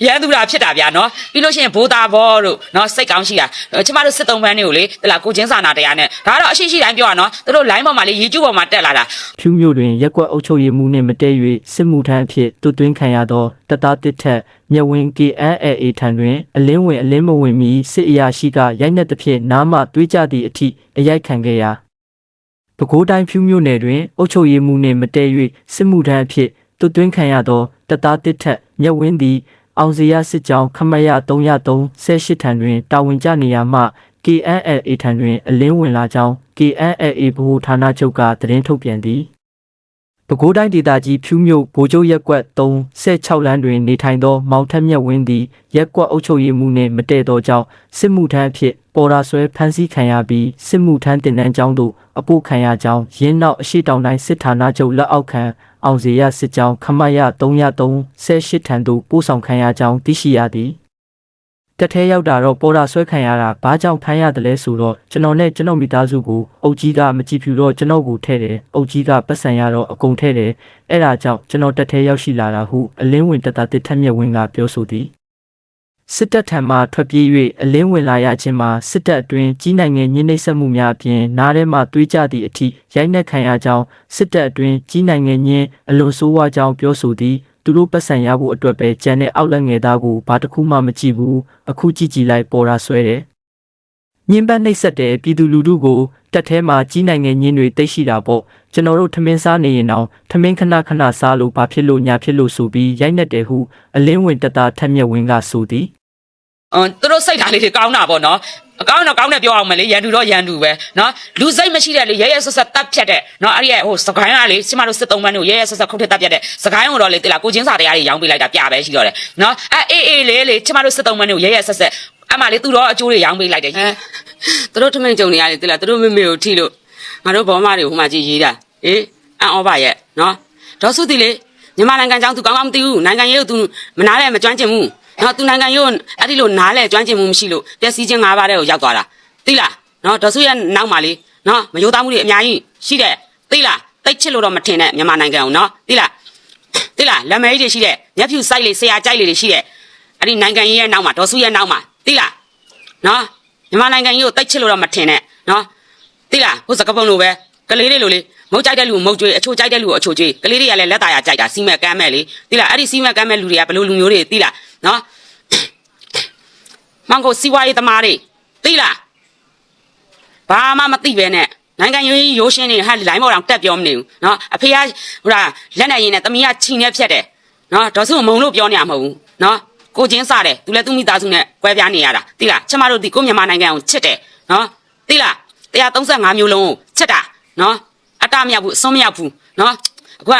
ရန်သူတာဖြစ်တာဗျာနော်ပြီးလို့ရှိရင်ဘိုးသားဘောတို့နော်စိတ်ကောင်းရှိတာကျမတို့စစ်သုံးပန်းတွေကိုလေတလားကိုချင်းစာနာတရားနဲ့ဒါကတော့အရှိရှိတိုင်းပြောရနော်သူတို့ line ပေါ်မှာလေ YouTube ပေါ်မှာတက်လာတာဖြူမြို့တွင်ရက်ကွက်အုပ်ချုပ်ရေးမှုနှင့်မတည့်၍စစ်မှုထမ်းအဖြစ်တွတ်သွင်းခံရသောတပ်သားတစ်ထက်မြဝင်း KNLA ထံတွင်အလင်းဝင်အလင်းမဝင်မီစစ်အရာရှိကရိုက်နှက်သဖြင့်နားမှတွေးကြသည့်အထိအရိုက်ခံခဲ့ရာပဲခူးတိုင်းဖြူမြို့နယ်တွင်အုပ်ချုပ်ရေးမှုနှင့်မတည့်၍စစ်မှုထမ်းအဖြစ်တွတ်သွင်းခံရသောတပ်သားတစ်ထက်မြဝင်းသည် အောင်စရစစ်ကြောင်းခမရ303 18ထံတွင်တာဝန်ကျနေရာမှ KNLA ထံတွင်အလင်းဝင်လာကြောင်း KNLA ဗဟိုဌာနချုပ်ကသတင်းထုတ်ပြန်သည်ပဲခူးတိုင်းဒေသကြီးဖြူးမြို့ဗိုလ်ချုပ်ရက်ကွက်3 16လမ်းတွင်နေထိုင်သောမောင်ထက်မြတ်ဝင်းသည်ရက်ကွက်အုပ်ချုပ်ရေးမှူးနှင့်မတည့်သောကြောင့်စစ်မှုထမ်းအဖြစ်ပေါ်ရာဆွဲဖမ်းဆီးခံရပြီးစစ်မှုထမ်းတင်တန်းကျောင်းသို့အပို့ခံရကြောင်းရင်းနောက်အရှိတောင်တိုင်းစစ်ဌာနချုပ်လက်အောက်ခံ အောင်စီရစစ်ကြောင်းခမရ303 18ထံသို့ပို့ဆောင်ခံရကြောင်းသိရှိရသည်တက်ထဲရောက်တာတော့ပေါ်တာဆွဲခံရတာဘာကြောင့်ဖမ်းရတယ်လဲဆိုတော့ကျွန်တော်နဲ့ကျွန်တော်မိသားစုကိုအုပ်ကြီးကမကြည့်ဖြူတော့ကျွန်တော်ကိုထဲ့တယ်အုပ်ကြီးကပတ်စံရတော့အကုန်ထဲ့တယ်အဲ့ဒါကြောင့်ကျွန်တော်တက်ထဲရောက်ရှိလာတာဟုအလင်းဝင်တက်တာတစ်ထက်မြက်ဝင်းကပြောဆိုသည် စစ်တပ်ထံမှထွက်ပြေး၍အလင်းဝင်လာရခြင်းမှာစစ်တပ်အတွင်းကြီးနိုင်ငံညှဉ်းနှိပ်စက်မှုများအပြင်နားထဲမှသွေးကြသည့်အထိရိုက်နှက်ခံရကြောင်းစစ်တပ်အတွင်းကြီးနိုင်ငံညှဉ်းအလွန်ဆိုးဝါးကြောင်းပြောဆိုသည်သူတို့ပတ်စံရဖို့အတွက်ပဲကြံတဲ့အောက်လက်ငယ်သားကိုဘာတစ်ခုမှမကြည့်ဘူးအခုကြည့်ကြည့်လိုက်ပေါ်တာဆွဲတယ်ညင်ပတ်နှိပ်စက်တဲ့ပြည်သူလူထုကိုတက်ထဲမှာကြီးနိုင်ငံညင်းတွေတိတ်ရှိတာပေါ့ကျွန်တော်တို့ထမင်းစားနေရင်တော့ထမင်းခဏခဏစားလို့ဘာဖြစ်လို့ညာဖြစ်လို့ဆိုပြီးရိုက်နှက်တယ်ဟုအလင်းဝင်တက်တာထက်မြက်ဝင်းကဆိုသည်အင်း သူတို့စိတ်ဓာတ်လေးတွေကောင်းတာပေါ့နော်အကောင်းတော့ကောင်းတယ်ပြောအောင်မလေရန်သူတော့ရန်သူပဲနော်လူစိတ်မရှိတဲ့လေရဲရဲဆက်ဆက်တတ်ဖြတ်တဲ့နော်အဲ့ဒီရဲ့ဟိုစကိုင်းကလေကျမတို့စစ်သုံးပန်းတို့ရဲရဲဆက်ဆက်ခုတ်ထက်တတ်ဖြတ်တဲ့စကိုင်းကိုတော့လေတိလာကိုချင်းစာတရားတွေရောင်းပေးလိုက်တာပြပဲရှိတော့တယ်နော်အဲ့အေးအေးလေးလေကျမတို့စစ်သုံးပန်းတို့ရဲရဲဆက်ဆက်အမှလေသူတော့အကျိုးတွေရောင်းပေးလိုက်တယ်ဟဲ့သူတို့ထမင်းကြုံနေရတယ်တိလာသူတို့မေမေကိုထိလို့ငါတို့ဘောမတွေကိုဟိုမှာကြည့်ရေးတာအေးအံ့ဩပါရဲ့နော်ဒေါ်စုတီလေမြန်မာနိုင်ငံကြောင်းသူကောင်းကောင်းမသိဘူးနိုင်ငံရေးကိုသူမနားလဲမကျွမ်းကျင်ဘူး နော်သူနိုင်ငံရုံးအဲ့ဒီလိုနားလဲကျွမ်းကျင်မှုမရှိလို့ပျက်စီးခြင်း၅ပါးတဲ့ကိုရောက်သွားတာသိလားနော်ဒေါ်စုရဲ့နောက်မှာလေနော်မယိုသားမှုတွေအများကြီးရှိတယ်သိလားတိတ်ချစ်လို့တော့မထင်နဲ့မြန်မာနိုင်ငံကိုနော်သိလားသိလားလက်မဲကြီးတွေရှိတဲ့မျက်ဖြူစိုက်လေးဆရာကြိုက်လေးတွေရှိတဲ့အဲ့ဒီနိုင်ငံရေးရဲ့နောက်မှာဒေါ်စုရဲ့နောက်မှာသိလားနော်မြန်မာနိုင်ငံကြီးကိုတိတ်ချစ်လို့တော့မထင်နဲ့နော်သိလားဟိုစကပုံလိုပဲကလေးလေးလိုလေမုတ်ကြိုက်တဲ့လူကိုမုတ်ကြွေးအချိုကြိုက်တဲ့လူကိုအချိုကြွေးကလေးတွေကလည်းလက်သားရကြိုက်တာစီးမဲ့ကမ်းမဲ့လေသိလားအဲ့ဒီစီးမဲ့ကမ်းမဲ့လူတွေကဘယ်လိုလူမျိုးတွေသိလား နော်မောင်ကိုစီဝါရေးသမားတွေသိလားဘာမှမသိပဲနဲ့နိုင်ငံရေးရိုးရှင်းနေဟာလိုင်းပေါ်တောင်တက်ပြောမနေဘူးနော်အဖေကဟိုလာလက်နဲ့ရင်းနဲ့တမီးကချိန်နဲ့ဖြတ်တယ်နော်ဒေါ်စုမုံလို့ပြောနေရမဟုတ်ဘူးနော်ကိုချင်းစားတယ်သူလည်းသူ့မိသားစုနဲ့ကွဲပြားနေရတာသိလားကျမတို့ဒီကိုမြန်မာနိုင်ငံကိုချစ်တယ်နော်သိလား135မျိုးလုံးကိုချစ်တာနော်အတမရဘူးအစွန်းမရဘူးနော်အခုက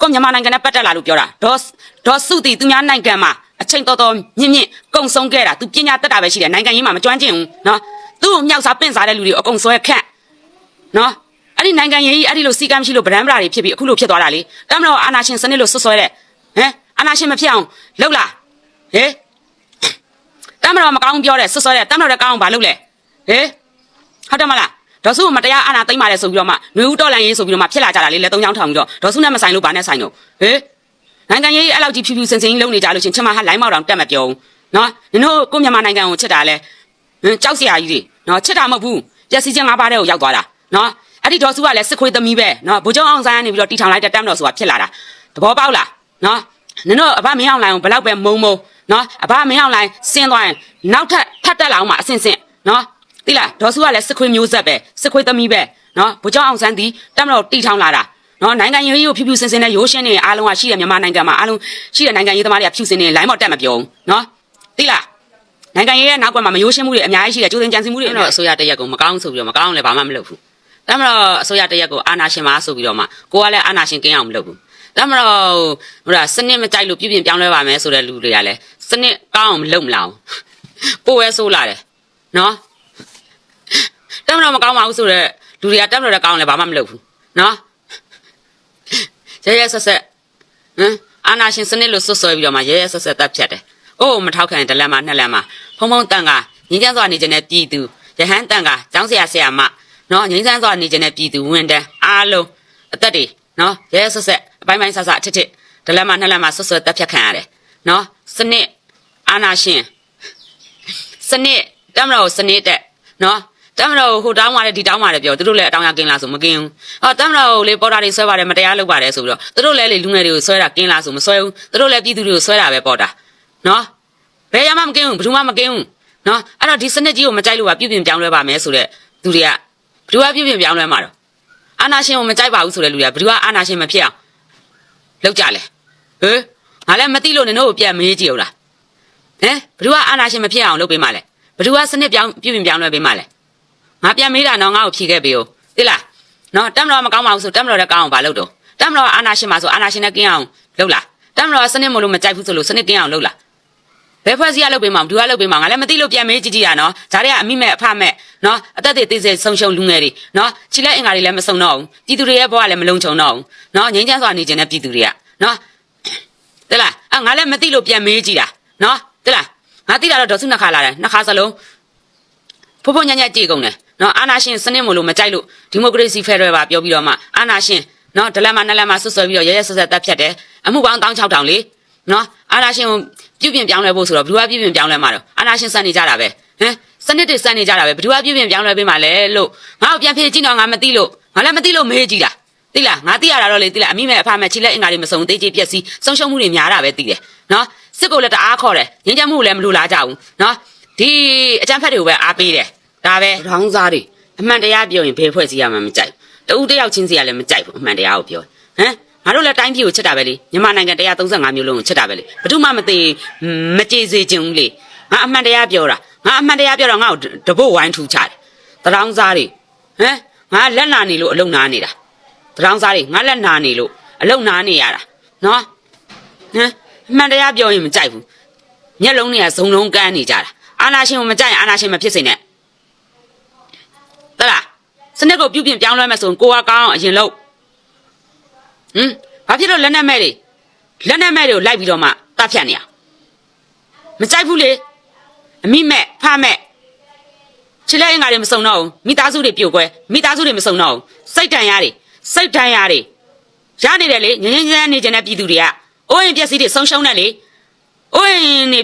ကိုမြန်မာနိုင်ငံနဲ့ပတ်သက်လာလို့ပြောတာဒေါ်ဒေါ်စုတီသူများနိုင်ငံမှာ အချိန်တော်တော်မြင့်မြင့်ကုံဆုံးခဲ့တာ तू ပညာတတ်တာပဲရှိတယ်နိုင်ငံရေးမှာမကျွမ်းကျင်ဘူးနော်သူ့ကိုမြောက်စားပင့်စားတဲ့လူတွေကိုအကုန်ဆွဲခန့်နော်အဲ့ဒီနိုင်ငံရေးကြီးအဲ့ဒီလိုစီကမ်းရှိလို့ဗရန်ဗရာတွေဖြစ်ပြီးအခုလိုဖြစ်သွားတာလေတမန်တော်အာနာရှင်စနစ်လို့ဆွဆွဲတဲ့ဟမ်အာနာရှင်မဖြစ်အောင်လှုပ်လားဟေးတမန်တော်မကောင်းပြောတဲ့ဆွဆွဲတဲ့တမန်တော်လည်းကောင်းအောင်မလုပ်လဲဟေးဟုတ်တယ်မလားဒေါ်စုကမတရားအာဏာသိမ်းပါတယ်ဆိုပြီးတော့မှနှွေဦးတော်လန်ရေးဆိုပြီးတော့မှဖြစ်လာကြတာလေလက်သုံးချောင်းထောင်ပြီးတော့ဒေါ်စုနဲ့မဆိုင်လို့ဘာနဲ့ဆိုင်လို့ဟေး နိုင်ငံရေးအဲ့လောက်ကြီးဖြူဖြူစင်စင်ကြီးလုပ်နေကြလို့ချင်းချမဟာလိုင်းမောက်တောင်တက်မပြောဘူးနော်နင်တို့ကိုမြန်မာနိုင်ငံကိုချစ်တာလဲဟင်ကြောက်စရာကြီးတွေနော်ချစ်တာမဟုတ်ဘူးပျက်စီးခြင်းငါးပါးတဲ့ကိုရောက်သွားတာနော်အဲ့ဒီဒေါ်စုကလည်းစစ်ခွေးသမီးပဲနော်ဗိုလ်ချုပ်အောင်ဆန်းကနေပြီးတော့တီထောင်လိုက်တဲ့တက်မတော်ဆိုတာဖြစ်လာတာသဘောပေါက်လားနော်နင်တို့အဘမင်းအောင်လိုင်းကိုဘယ်လောက်ပဲမုံမုံနော်အဘမင်းအောင်လိုင်းဆင်းသွားရင်နောက်ထပ်ထပ်တက်လာအောင်မှအဆင့်ဆင့်နော်သိလားဒေါ်စုကလည်းစစ်ခွေးမျိုးဆက်ပဲစစ်ခွေးသမီးပဲနော်ဗိုလ်ချုပ်အောင်ဆန်းဒီတက်မတော်တီထောင်လာတာ နော်နိုင်ငံရေးကိုဖြူဖြူစင်စင်နဲ့ရိုးရှင်းနေအားလုံးကရှိတဲ့မြန်မာနိုင်ငံမှာအားလုံးရှိတဲ့နိုင်ငံရေးသမားတွေကဖြူစင်နေလိုင်းမော်တက်မပြောဘူးနော်သိလားနိုင်ငံရေးရဲ့နောက်ကွယ်မှာမယိုးရှင်းမှုတွေအများကြီးရှိတယ်ကြိုးတင်ကြံစည်မှုတွေတော့အစိုးရတရက်ကိုမကောင်းဆိုပြီးတော့မကောင်းလည်းဘာမှမလုပ်ဘူး။ဒါမှတော့အစိုးရတရက်ကိုအာဏာရှင်ပါဆိုပြီးတော့မှကိုကလည်းအာဏာရှင်ကင်းအောင်မလုပ်ဘူး။ဒါမှတော့ဟိုဒါစနစ်မကြိုက်လို့ပြည်ပြင်ပြောင်းလဲပါမယ်ဆိုတဲ့လူတွေကလည်းစနစ်ကောင်းအောင်မလုပ်မလား။ပို့ဝဲဆိုးလာတယ်။နော်။ဒါမှတော့မကောင်းပါဘူးဆိုတော့လူတွေကတက်မလို့လည်းကောင်းလည်းဘာမှမလုပ်ဘူး။နော်။ ရဲရဲဆက်ဆက်ဟမ်အာနာရှင်စနစ်လို့ဆွဆွဲပြီးတော့မှရဲရဲဆက်ဆက်တပ်ဖြတ်တယ်။အိုးမထောက်ခံရင်တစ်လက်မှနှစ်လက်မှဖုံဖုံတန်ကငင်းချမ်းစွာနေခြင်းနဲ့ပြည်သူရဟန်းတန်ကကျောင်းဆရာဆရာမနော်ငင်းချမ်းစွာနေခြင်းနဲ့ပြည်သူဝန်တန်းအားလုံးအသက်တွေနော်ရဲရဲဆက်ဆက်အပိုင်းပိုင်းဆဆအထစ်ထစ်တစ်လက်မှနှစ်လက်မှဆွဆွဲတပ်ဖြတ်ခံရတယ်။နော်စနစ်အာနာရှင်စနစ်တမတော်စနစ်တက်နော် တမတော်ဟိုတောင်းပါတယ်ဒီတောင်းပါတယ်ပြောသူတို့လည်းအတောင်းရကင်းလားဆိုမကင်းဘူးဟောတမတော်ကိုလေပေါ်တာတွေဆွဲပါတယ်မတရားလုပ်ပါတယ်ဆိုပြီးတော့သူတို့လည်းလေလူငယ်တွေကိုဆွဲတာကင်းလားဆိုမဆွဲဘူးသူတို့လည်းပြည်သူတွေကိုဆွဲတာပဲပေါ်တာနော်ဘယ်ရမှမကင်းဘူးဘယ်သူမှမကင်းဘူးနော်အဲ့တော့ဒီစနစ်ကြီးကိုမကြိုက်လို့ကပြုပြင်ပြောင်းလဲပါမယ်ဆိုတဲ့သူတွေကဘယ်သူကပြုပြင်ပြောင်းလဲမှာတော့အာနာရှင်ကိုမကြိုက်ပါဘူးဆိုတဲ့လူတွေကဘယ်သူကအာနာရှင်မဖြစ်အောင်လုပ်ကြလဲဟမ်ငါလည်းမသိလို့နင်တို့ကိုပြန်မေးကြည့်ဦးလားဟမ်ဘယ်သူကအာနာရှင်မဖြစ်အောင်လုပ်ပေးမှလဲဘယ်သူကစနစ်ပြောင်းပြုပြင်ပြောင်းလဲပေးမှလဲ ငါပြန်မေးတာတော့ငါ့ကိုဖြေခဲ့ပေးဦးသိလားနော်တက်မတော်မကောင်းပါဘူးဆိုတက်မတော်လည်းကောင်းအောင်ဘာလုပ်တော့တက်မတော်အာနာရှင်ပါဆိုအာနာရှင်နဲ့ကင်းအောင်လုပ်လားတက်မတော်စနစ်မလို့မကြိုက်ဘူးဆိုလို့စနစ်ကင်းအောင်လုပ်လားဘယ်ဖွဲ့စည်းရလုပ်ပေးမှာဘယ်သူကလုပ်ပေးမှာငါလည်းမသိလို့ပြန်မေးကြည့်ကြည့်ရနော်ဒါတွေကအမိမဲ့အဖမဲ့နော်အသက်တွေသိစေဆုံးရှုံးလူငယ်တွေနော်ခြေလက်အင်္ဂါတွေလည်းမစုံတော့ဘူးပြည်သူတွေရဲ့ဘဝလည်းမလုံးချုံတော့ဘူးနော်ငြိမ်းချမ်းစွာနေခြင်းတဲ့ပြည်သူတွေကနော်တလားအငါလည်းမသိလို့ပြန်မေးကြည့်တာနော်တလားငါသိတာတော့ဒေါ်စုနှစ်ခါလာတယ်နှစ်ခါစလုံးဖိုးဖိုးညံ့ညံ့ကြည့်ကုန်တယ် နော်အာနာရှင်စနစ်မလို့မကြိုက်လို့ဒီမိုကရေစီဖက်ဒရယ်ပါပြောပြီးတော့မှအာနာရှင်နော်ဒလက်မနလက်မဆွဆွဲပြီးတော့ရဲရဲဆက်ဆက်တက်ဖြတ်တယ်အမှုပေါင်း16000လေနော်အာနာရှင်ကိုပြုပြင်ပြောင်းလဲဖို့ဆိုတော့ဘယ်သူကပြုပြင်ပြောင်းလဲမှာတော့အာနာရှင်စံနေကြတာပဲဟမ်စနစ်တွေစံနေကြတာပဲဘယ်သူကပြုပြင်ပြောင်းလဲပေးမှာလဲလို့ငါ့ကိုပြန်ဖြေကြည့်တော့ငါမသိလို့ငါလည်းမသိလို့မေးကြည့်တာသိလားငါသိရတာတော့လေသိလားအမိမဲ့အဖမဲ့ချီလက်အင်္ဂါတွေမစုံသေးချေပြက်စီးဆုံးရှုံးမှုတွေများတာပဲသိတယ်နော်စစ်ကိုလည်းတအားခေါ်တယ်ငင်းချမှုလည်းမလိုလားကြဘူးနော်ဒီအကြမ်းဖက်တွေကိုပဲအားပေးတယ် ဒါပဲထောင်းစားတွေအမှန်တရားပြောရင်ဘယ်ဖွဲ့စည်းရမှမကြိုက်ဘူးတဦးတယောက်ချင်းစီကလည်းမကြိုက်ဘူးအမှန်တရားကိုပြောဟမ်ငါတို့လည်းတိုင်းပြည်ကိုချက်တာပဲလေမြန်မာနိုင်ငံ135မျိုးလုံးကိုချက်တာပဲလေဘယ်သူမှမသိမကြေစေချင်ဘူးလေငါအမှန်တရားပြောတာငါအမှန်တရားပြောတော့ငါ့ကိုတပုတ်ဝိုင်းထူချတယ်တရောင်းစားတွေဟမ်ငါလက်နာနေလို့အလုံနာနေတာတရောင်းစားတွေငါလက်နာနေလို့အလုံနာနေရတာနော်ဟမ်အမှန်တရားပြောရင်မကြိုက်ဘူးမျက်လုံးတွေကဇုံလုံးကန်းနေကြတာအာနာရှင်ကိုမကြိုက်ရင်အာနာရှင်မဖြစ်စေနဲ့ တလားစနစ်ကိုပြုပြင်ပြောင်းလဲမယ်ဆိုရင်ကိုကကောင်းအောင်အရင်လုပ်ဟမ်ဘာဖြစ်လို့လက်နဲ့မဲ့တွေလက်နဲ့မဲ့တွေကိုလိုက်ပြီးတော့မှတတ်ဖြတ်နေရမကြိုက်ဘူးလေအမိမဲ့ဖမဲ့ချစ်လက်အင်္ဂါတွေမစုံတော့ဘူးမိသားစုတွေပြိုကွဲမိသားစုတွေမစုံတော့ဘူးစိတ်တန်ရတွေစိတ်တန်ရတွေရနေတယ်လေငငငငနေကြတဲ့ပြည်သူတွေကအိုးရင်ပျက်စီးတွေဆုံးရှုံးတယ်လေအိုးရင်နေ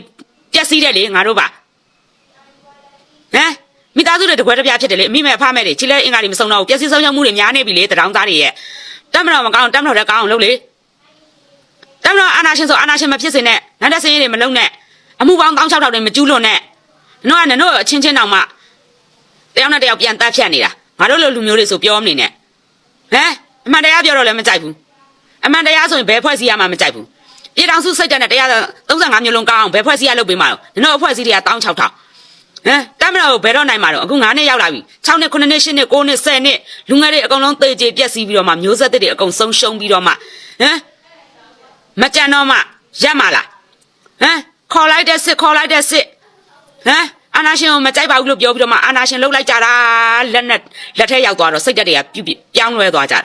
ပျက်စီးတယ်လေငါတို့ပါဟမ် မိသားစုတွေတကွဲတပြားဖြစ်တယ်လေအမိမဲ့ဖမဲ့တွေချစ်လက်အင်္ဂါတွေမစုံတော့ဘူးပျက်စီးဆုံးရှုံးမှုတွေများနေပြီလေတရောင်းသားတွေရဲ့တက်မတော်မကောင်းတက်မတော်လည်းကောင်းအောင်လုပ်လေတက်မတော်အာနာရှင်ဆိုအာနာရှင်မဖြစ်စေနဲ့နောက်တဲ့စင်းတွေမလုံးနဲ့အမှုပေါင်း16000တွေမကျူးလွန်နဲ့နော်ကနင်တို့အချင်းချင်းတောင်မှတယောက်နဲ့တယောက်ပြန်တတ်ဖြတ်နေတာငါတို့လိုလူမျိုးတွေဆိုပြောမနေနဲ့ဟမ်အမှန်တရားပြောတော့လည်းမကြိုက်ဘူးအမှန်တရားဆိုရင်ဘယ်ဖွဲ့စည်းရမှမကြိုက်ဘူးပြည်တော်စုစိတ်တက်နဲ့တရား35မျိုးလုံးကောင်းအောင်ဘယ်ဖွဲ့စည်းရလုပ်ပေးမှာတော့နင်တို့အဖွဲ့စည်းတွေက16000 ဟမ်တမ်းမတော်ကိုဘယ်တော့နိုင်မှာတော့အခု9နှစ်ရောက်လာပြီ6နှစ်9နှစ်10နှစ်9နှစ်10နှစ်လူငယ်တွေအကုန်လုံးသေကြေပြက်စီးပြီးတော့မှမျိုးဆက်တွေအကုန်ဆုံးရှုံးပြီးတော့မှဟမ်မကြံတော့မှရက်မှာလားဟမ်ခေါ်လိုက်တဲ့စစ်ခေါ်လိုက်တဲ့စစ်ဟမ်အာနာရှင်ကိုမကြိုက်ပါဘူးလို့ပြောပြီးတော့မှအာနာရှင်လှုပ်လိုက်ကြတာလက်နဲ့လက်ထက်ရောက်သွားတော့စိတ်တက်တွေကပြုတ်ပြောင်းလဲသွားကြတာ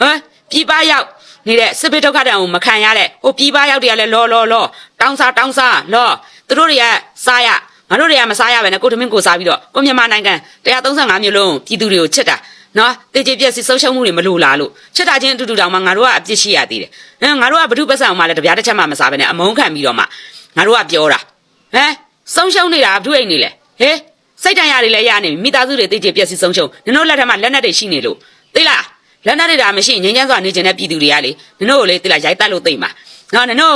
ဟမ်ပြည်ပရောက်နေတဲ့စစ်ဘေးဒုက္ခတံကိုမခံရတဲ့ဟိုပြည်ပရောက်တွေကလည်းလောလောလောတောင်းစားတောင်းစားလောသူတို့တွေကစားရ ငါတို့တွေကမစားရပဲနဲ့ကိုသမင်းကိုစားပြီးတော့ကိုမြန်မာနိုင်ငံ135မျိုးလုံးပြည်သူတွေကိုချစ်တာနော်တေချေပြက်စီဆုံးရှုံးမှုတွေမလိုလားလို့ချစ်တာချင်းအတူတူတောင်မှငါတို့ကအပြစ်ရှိရသေးတယ်ဟမ်ငါတို့ကဘ ᱹ ပတ်စံအောင်မှလည်းတပြားတစ်ချက်မှမစားပဲနဲ့အမုန်းခံပြီးတော့မှငါတို့ကပြောတာဟမ်ဆုံးရှုံးနေတာဘ ᱹ အိမ်နေလဲဟေးစိတ်တန်ရတွေလည်းရနေပြီမိသားစုတွေတေချေပြက်စီဆုံးရှုံးနင်တို့လက်ထက်မှာလက်နက်တွေရှိနေလို့သိလားလက်နက်တွေဒါမရှိရင်ငញ្ញမ်းစွာနေကျင်တဲ့ပြည်သူတွေကလေနင်တို့ကိုလေသိလားရိုက်တက်လို့သိမှာနော်နင်တို့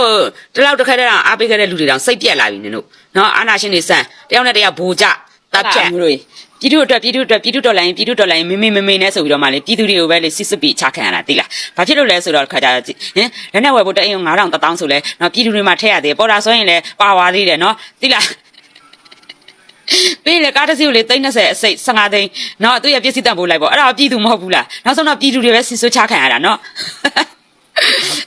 တလောက်တစ်ခါတည်းအားပေးခဲ့တဲ့လူတွေတောင်စိတ်ပြက်လာပြီနင်တို့ နော်အာနာရှင်တွေစံတယောက်နဲ့တယောက်ဘူကြတပ်ဖြတ်မှုတွေပြည်သူအတွက်ပြည်သူအတွက်ပြည်သူတော်လိုင်းပြည်သူတော်လိုင်းမေမေမေမေနဲ့ဆိုပြီးတော့မှလေပြည်သူတွေကိုပဲလေစစ်စစ်ပြီးချခံရတာသိလားဘာဖြစ်လို့လဲဆိုတော့ခါကြဟင်လက်နဲ့ဝယ်ဖို့တအိမ်9000 1000ဆိုလဲနော်ပြည်သူတွေမှာထည့်ရသေးတယ်ပေါ်တာဆိုရင်လည်းပါဝါသေးတယ်နော်သိလားပေးလေကားတစ်စီးကိုလေ30အစိတ်15သိန်းနော်သူရပစ္စည်းတန်ဖို့လိုက်ပေါ့အဲ့ဒါပြည်သူမဟုတ်ဘူးလားနောက်ဆုံးတော့ပြည်သူတွေပဲစစ်ဆွချခံရတာနော်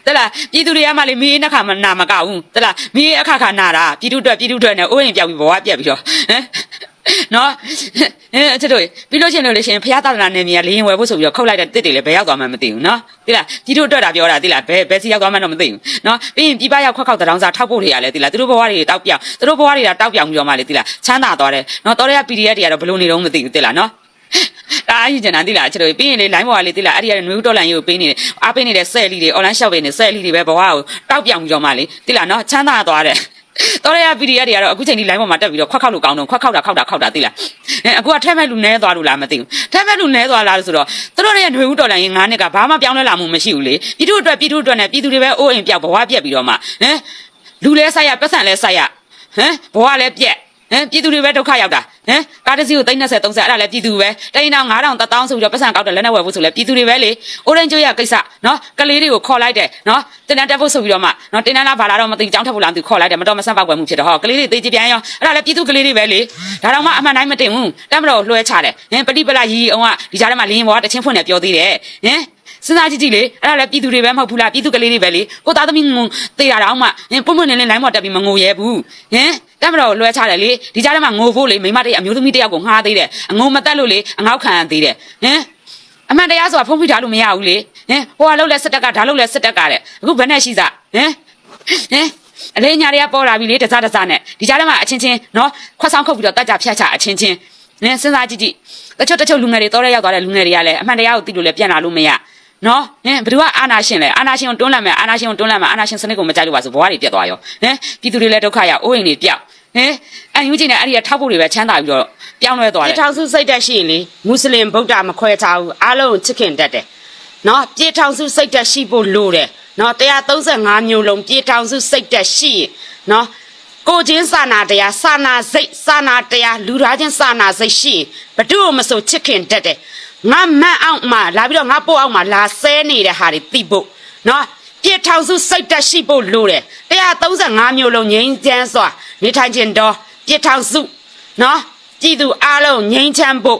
တလားပြည်သူတွေကမှလေမီးနှခါမနာမကဘူးတလားမီးအခါခါနာတာပြည်သူအတွက်ပြည်သူအတွက်နဲ့အိုးရင်ပြောက်ပြီးဘဝပြက်ပြီးတော့ဟမ်နော်အဲအဲ့တို့ပြီးလို့ချင်းလို့လေရှင်ဖះသာသနာနယ်မြေကလေရင်ဝယ်ဖို့ဆိုပြီးတော့ခုတ်လိုက်တဲ့တစ်တွေလည်းဘယ်ရောက်သွားမှမသိဘူးနော်တိလားပြည်သူအတွက်တာပြောတာတိလားဘယ်ဘယ်စီရောက်သွားမှတော့မသိဘူးနော်ပြီးရင်ပြပရောက်ခွက်ခောက်တောင်စားထောက်ဖို့တွေကလည်းတိလားသူတို့ဘဝတွေတောက်ပြောင်သူတို့ဘဝတွေကတောက်ပြောင်ပြီးတော့မှလေတိလားချမ်းသာသွားတယ်နော်တော်ရက PDF တွေကတော့ဘလို့နေတော့မသိဘူးတိလားနော် ဒါအကြီးကျန်တာတိလားချစ်တို့ပြီးရင်လေ line ပေါ်ကလေတိလားအဲ့ဒီကနွေဦးတော်လိုင်းကြီးကိုပေးနေတယ်အားပေးနေတဲ့ဆဲလီတွေ online shop တွေနဲ့ဆဲလီတွေပဲဘဝကိုတောက်ပြောင်ပြီးတော့မှလေတိလားနော်ချမ်းသာသွားတယ်တော်ရရ PDF တွေကတော့အခုချိန်ဒီ line ပေါ်မှာတက်ပြီးတော့ခွက်ခောက်လို့ကောင်းတော့ခွက်ခောက်တာခောက်တာခောက်တာသိလားအဲအခုကထဲမဲ့လူနဲသွားလို့လားမသိဘူးထဲမဲ့လူနဲသွားလားဆိုတော့သူတို့ရဲ့ຫນွေဦးတော်လိုင်းရင်9နှစ်ကဘာမှပြောင်းလဲလာမှုမရှိဘူးလေပြည်သူအတွက်ပြည်သူအတွက်နဲ့ပြည်သူတွေပဲအိုးအိမ်ပြောက်ဘဝပြက်ပြီးတော့မှဟမ်လူလဲဆိုင်ရပတ်စံလဲဆိုင်ရဟမ်ဘဝလဲပြက်ဟမ်ပြည်သူတွေပဲဒုက္ခရောက်တာ ဟမ်ကားတစ်စီးကို330 30အဲ့ဒါလည်းပြည်သူပဲတိုင်းတောင်9000 1000ဆိုပြီးတော့ပတ်စံကောက်တယ်လက်နဲ့ဝယ်ဖို့ဆိုလဲပြည်သူတွေပဲလေအိုရန်ဂျိုရကိစ္စနော်ကလေးတွေကိုခေါ်လိုက်တယ်နော်တင်တန်းတက်ဖို့ဆိုပြီးတော့မှနော်တင်တန်းလားဘာလားတော့မသိကြောင်းထပ်ဖို့လားမသိခေါ်လိုက်တယ်မတော်မဆန့်ပောက်ွယ်မှုဖြစ်တော့ဟောကလေးတွေသိကြပြန်ရောအဲ့ဒါလည်းပြည်သူကလေးတွေပဲလေဒါတော့မှအမှန်တိုင်းမတင်ဘူးတက်မတော်လွှဲချတယ်ဟင်ပတိပလာရီအောင်ကဒီကြားထဲမှာလင်းဘောကတချင်းဖွင့်နေပြောသေးတယ်ဟင် စဉ်းစားကြည့်ကြည့်လေအဲ့ဒါလည်းပြည်သူတွေပဲမဟုတ်ဘူးလားပြည်သူကလေးတွေပဲလေကိုသားသမီးငုံသေးတာတော့မှဟင်ပွန့်ပွန့်လင်းလင်းလိုင်းပေါ်တက်ပြီးမငိုရဲဘူးဟင်တက်မတော်လွှဲချတယ်လေဒီကြားထဲမှာငိုဖို့လေမိမတည်းအမျိုးသမီးတယောက်ကိုငှားသေးတယ်အငုံမတက်လို့လေအငေါက်ခံရသေးတယ်ဟင်အမှန်တရားဆိုတာဖုံးဖိထားလို့မရဘူးလေဟင်ဟိုကလောက်လဲစစ်တက်ကဒါလောက်လဲစစ်တက်ကတဲ့အခုဘယ်နဲ့ရှိစားဟင်ဟင်အလေးညာတွေကပေါ်လာပြီလေတစားတစားနဲ့ဒီကြားထဲမှာအချင်းချင်းနော်ခွက်ဆောင်ခုတ်ပြီးတော့တက်ကြဖြတ်ချအချင်းချင်းနင်စဉ်းစားကြည့်ကြည့်တချို့တချို့လူငယ်တွေတော်ရဲရောက်သွားတဲ့လူငယ်တွေကလည်းအမှန်တရားကိုသိလို့လည်းပြန်လာလို့မရဟ နော်ဟင်ဘယ်သူကအာနာရှင်လဲအာနာရှင်ကိုတွန်းလှန်မယ်အာနာရှင်ကိုတွန်းလှန်မယ်အာနာရှင်စနစ်ကိုမကြိုက်လို့ပါဆိုဘဝတွေပြတ်သွားရောဟင်ပြည်သူတွေလည်းဒုက္ခရအိုးအိမ်တွေပြောက်ဟင်အန်ယူဂျင်နဲ့အဲ့ဒီကထောက်ဖို့တွေပဲချမ်းသာပြီးတော့ပြောင်းလဲသွားတယ်ထောင်စုစိတ်တက်ရှိရင်လေမွတ်စလင်ဗုဒ္ဓမခွဲခြားဘူးအားလုံးချစ်ခင်တတ်တယ်နော်ပြေထောင်စုစိတ်တက်ရှိဖို့လိုတယ်နော်135မျိုးလုံးပြေထောင်စုစိတ်တက်ရှိရင်နော်ကိုချင်းစာနာတရားစာနာစိတ်စာနာတရားလူသားချင်းစာနာစိတ်ရှိရင်ဘဒုမဆိုချစ်ခင်တတ်တယ် ငါမန့်အောင်မှာလာပြီးတော့ငါပို့အောင်မှာလာဆဲနေတဲ့ဟာတွေသိဖို့နော်ပြေထောင်စုစိတ်တက်ရှိဖို့လိုတယ်135မျိုးလုံးငြိမ်းချမ်းစွာနေထိုင်ခြင်းတော့ပြေထောင်စုနော်ပြည်သူအားလုံးငြိမ်းချမ်းဖို့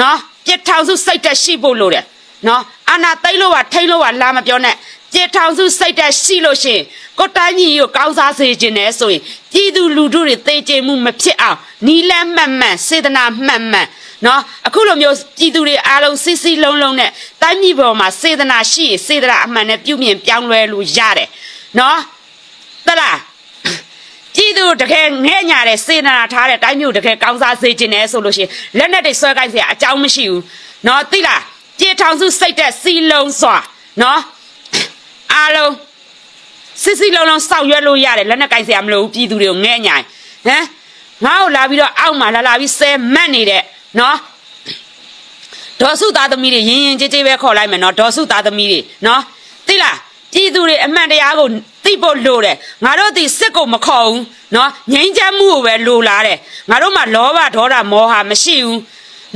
နော်ပြစ်ထောင်စုစိတ်တက်ရှိဖို့လိုတယ်နော်အာနာသိမ့်လို့ပါထိမ့်လို့ပါလာမပြောနဲ့ပြစ်ထောင်စုစိတ်တက်ရှိလို့ရှရင်ကိုတိုင်းကြီးကိုကောင်းစားစေခြင်းနဲ့ဆိုရင်ပြည်သူလူထုတွေသိကျင်မှုမဖြစ်အောင်နီလန်းမှန်မှန်စေတနာမှန်မှန် နော်အခုလိုမျိုးပြည်သူတွေအားလုံးစစ်စစ်လုံးလုံးနဲ့တိုင်းပြည်ပေါ်မှာစေတနာရှိရင်စေတနာအမှန်နဲ့ပြုမြင်ပြောင်းလဲလို့ရတယ်နော်တလားပြည်သူတကယ်ငဲ့ညာတဲ့စေတနာထားတဲ့တိုင်းမျိုးတကယ်ကောင်းစားစေခြင်းနဲ့ဆိုလို့ရှိရင်လက်နဲ့တိတ်ဆွဲကိုက်စရာအကြောင်းမရှိဘူးနော်သိလားကြေထောင်စုစိတ်တဲ့စီလုံးစွာနော်အားလုံးစစ်စစ်လုံးလုံးစောက်ရွက်လို့ရတယ်လက်နဲ့ကိုက်စရာမလိုဘူးပြည်သူတွေကိုငဲ့ညာဟမ်ငါ့ကိုလာပြီးတော့အောက်မှာလာလာပြီးဆဲမတ်နေတဲ့ နော်ဒေါ်စုသားသမီးတွေရင်ရင်ကြေးကြေးပဲခေါ်လိုက်မယ်နော်ဒေါ်စုသားသမီးတွေနော်သိလားပြည်သူတွေအမှန်တရားကိုသိဖို့လိုတယ်ငါတို့ဒီစစ်ကိုမခေါ်ဘူးနော်ငြိမ်းချမ်းမှုကိုပဲလိုလားတယ်ငါတို့မှာလောဘဒေါသမောဟမရှိဘူး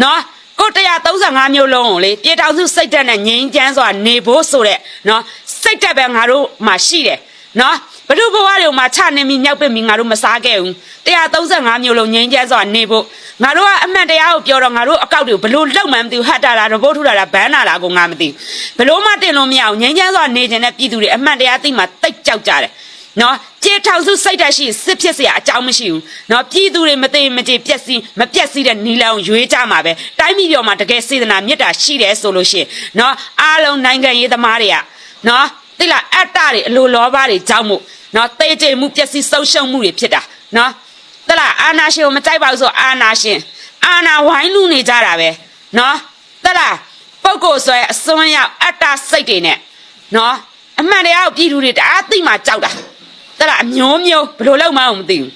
နော်ကို135မျိုးလုံးကိုလေပြေတောင်စုစိတ်ဓာတ်နဲ့ငြိမ်းချမ်းစွာနေဖို့ဆိုတဲ့နော်စိတ်ဓာတ်ပဲငါတို့မှာရှိတယ်နော် ဘဒုဘဝတွေမှာချနေမိမြောက်ပစ်မိငါတို့မစားခဲ့ဘူး135မျိုးလုံးငြိမ်းချမ်းစွာနေဖို့ငါတို့ကအမှန်တရားကိုပြောတော့ငါတို့အကောက်တွေကိုဘလို့လောက်မှန်းမသိဘူးဟတ်တာလားရဘိုးထူတာလားဘန်းတာလားကိုငါမသိဘူးဘလို့မှတင်လို့မရအောင်ငြိမ်းချမ်းစွာနေခြင်းနဲ့ပြည်သူတွေအမှန်တရားသိမှတိတ်ကြောက်ကြတယ်နော်ကြေထောင်စုစိတ်တက်ရှိစစ်ဖြစ်เสียအကြောင်းမရှိဘူးနော်ပြည်သူတွေမသိမကြေပြက်စီးမပြက်စီးတဲ့နီလန်ကိုရွေးကြမှာပဲတိုင်းပြည်ပေါ်မှာတကယ်စေတနာမေတ္တာရှိတယ်ဆိုလို့ရှိရင်နော်အားလုံးနိုင်ငံရေးသမားတွေကနော် သိလားအတ္တတွေအလိုလောဘတွေကြောင့်မို့နော်တေးကြိမ်မှုပြက်စီးဆုံးရှုံးမှုတွေဖြစ်တာနော်တလားအာနာရှင်ကိုမကြိုက်ပါဘူးဆိုအာနာရှင်အာနာဝိုင်းလူနေကြတာပဲနော်တလားပုတ်ကိုဆွဲအစွန်းရောက်အတ္တစိတ်တွေနဲ့နော်အမှန်တရားကိုပြည်သူတွေတအားသိမှကြောက်တာတလားအမျိုးမျိုးဘယ်လိုလုပ်မှန်းမသိဘူး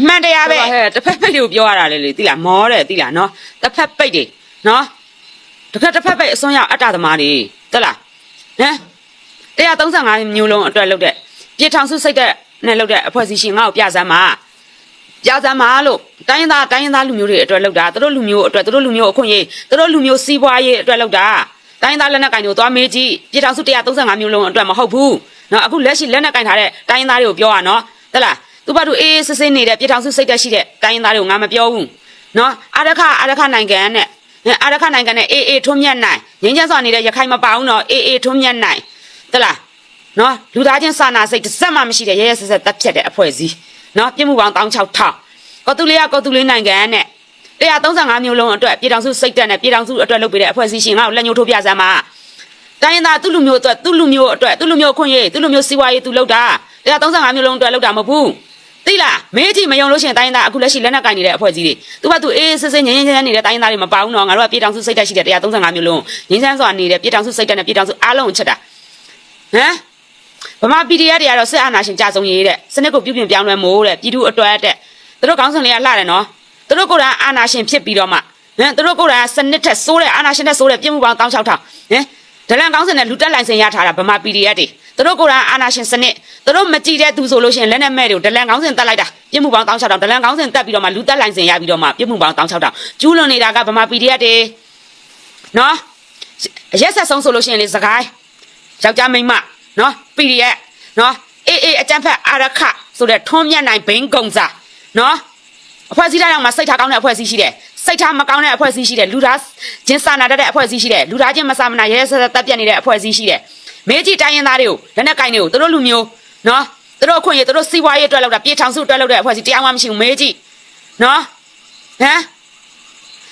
အမှန်တရားပဲဟဲ့တစ်ဖက်ပိတ်တွေကိုပြောရတာလေလေသိလားမောတယ်သိလားနော်တစ်ဖက်ပိတ်တွေနော် တစ်ဖက်တစ်ဖက်ပိတ်အစွန်းရောက်အတ္တသမားတွေတလားဟမ် 135မျိုးလုံးအတွက်လုပ်တဲ့ပြည်ထောင်စုစိတ်တဲ့နဲ့လုပ်တဲ့အဖွဲ့အစည်းရှင်ငါ့ကိုပြစမ်းပါပြစမ်းပါလို့တိုင်းရင်းသားတိုင်းရင်းသားလူမျိုးတွေအတွက်လုပ်တာသူတို့လူမျိုးအတွက်သူတို့လူမျိုးအခွင့်အရေးသူတို့လူမျိုးစီးပွားရေးအတွက်လုပ်တာတိုင်းရင်းသားလက်နက်ကင်တွေကိုသွားမေးကြည့်ပြည်ထောင်စု135မျိုးလုံးအတွက်မဟုတ်ဘူးเนาะအခုလက်ရှိလက်နက်ကင်ထားတဲ့တိုင်းရင်းသားတွေကိုပြောရနော်တလားသူဘာတို့အေးအေးဆေးဆေးနေတဲ့ပြည်ထောင်စုစိတ်သက်ရှိတဲ့တိုင်းရင်းသားတွေကိုငါမပြောဘူးเนาะအာရခအာရခနိုင်ငံနဲ့ အာရခနိုင်ငံနဲ့အေးအေးထွန်းမြတ်နိုင်ငင်းချမ်းစွာနေတဲ့ရခိုင်မပါဘူးနော်အေးအေးထွန်းမြတ်နိုင်တလားနော်လူသားချင်းစာနာစိတ်တစ်စက်မှမရှိတဲ့ရဲရဲဆက်ဆက်တပ်ဖြတ်တဲ့အဖွဲ့စည်းနော်ပြည်မှုပေါင်း16000ကော်တူလေးကကော်တူလေးနိုင်ငံနဲ့135မျိုးလုံးအတွက်ပြည်ထောင်စုစိတ်တက်နဲ့ပြည်ထောင်စုအတွက်လုပ်ပေးတဲ့အဖွဲ့အစည်းရှင်ကလက်ညှိုးထိုးပြစမ်းပါတိုင်းရင်းသားသူ့လူမျိုးအတွက်သူ့လူမျိုးအတွက်သူ့လူမျိုးခွင့်ရေးသူ့လူမျိုးစီးပွားရေးသူလုပ်တာ135မျိုးလုံးအတွက်လုပ်တာမဟုတ်ဘူး သိလားမေးကြည့်မယုံလို့ရှိရင်တိုင်းရင်းသားအခုလက်ရှိလက်နက်ကင်နေတဲ့အဖွဲ့အစည်းတွေသူကသူအေးစစ်စစ်ငြင်းငြင်းငြင်းနေတဲ့တိုင်းရင်းသားတွေမပေါဘူးနော်ငါတို့ကပြည်ထောင်စုစိတ်တက်ရှိတဲ့135မျိုးလုံးငြင်းချမ်းစွာနေတဲ့ပြည်ထောင်စုစိတ်တက်နဲ့ပြည်ထောင်စုအားလုံးကိုချက်တာဟမ်ဗမာ PDF တွေကတော့စစ်အာဏာရှင်ကြဆုံးရေးတဲ့စနစ်ကိုပြုပြင်ပြောင်းလဲမို့တဲ့ပြည်သူအတွက်တဲ့သူတို့ကောင်းဆောင်လေးကလှတယ်နော်သူတို့ကိုယ်တိုင်အာဏာရှင်ဖြစ်ပြီးတော့မှဟမ်သူတို့ကိုယ်တိုင်စနစ်ထက်စိုးတဲ့အာဏာရှင်ထက်စိုးတဲ့ပြည်မှုပေါင်း16000ဟမ်ဒလန်ကောင်းစင်နဲ့လူတက်လိုင်စင်ရထားတာဗမာ PDF တွေ သူတို့ကိုယ်တိုင်အာဏာရှင်စနစ်သူတို့မကြည့်တဲ့သူဆိုလို့ရှိရင်လက်နဲ့မဲ့တွေကိုဒလန်ကောင်းစင်တက်လိုက်တာပြည်မှုပေါင်း16000ဒလန်ကောင်းစင်တက်ပြီးတော့မှလူတက်လိုင်စင်ရပြီးတော့မှပြည်မှုပေါင်း16000ကျူးလွန်နေတာကဗမာ PDF တွေနော်ရက်ဆက်ဆုံးဆိုလို့ရှိရင်လေစကိုင်းယောက်ျားမိန်းမနော် PDF နော်အေးအေးအကြမ်းဖက်အာရခဆိုတဲ့ထွန်းမြတ်နိုင်ဘိန်းကုံစာနော်အဖွဲ့အစည်းတိုင်းအောင်မှာစိတ်ထားကောင်းတဲ့အဖွဲ့အစည်းရှိတယ်စိတ်ထားမကောင်းတဲ့အဖွဲ့အစည်းရှိတယ်လူသားချင်းစာနာတတ်တဲ့အဖွဲ့အစည်းရှိတယ်လူသားချင်းမစာမနာရဲရဲဆက်ဆက်တပ်ပြတ်နေတဲ့အဖွဲ့အစည်းရှိတယ် မေကြီးတိုင်းရင်းသားတွေကိုလက်နက်ကင်တွေကိုသူတို့လူမျိုးနော်သူတို့အခွင့်အရေးသူတို့စီးပွားရေးအတွက်လောက်တာပြေထောင်စုအတွက်လောက်တဲ့အဖွဲ့အစည်းတရားမှမရှိဘူးမေကြီးနော်ဟမ်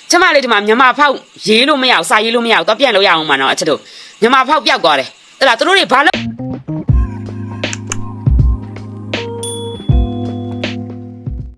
ကျမလေးဒီမှာမြန်မာဖောက်ရေးလို့မရအောင်စာရေးလို့မရအောင်တော့ပြန်လို့ရအောင်မနော်အချက်တို့မြန်မာဖောက်ပြောက်သွားတယ်တလားသူတို့တွေဘာလို့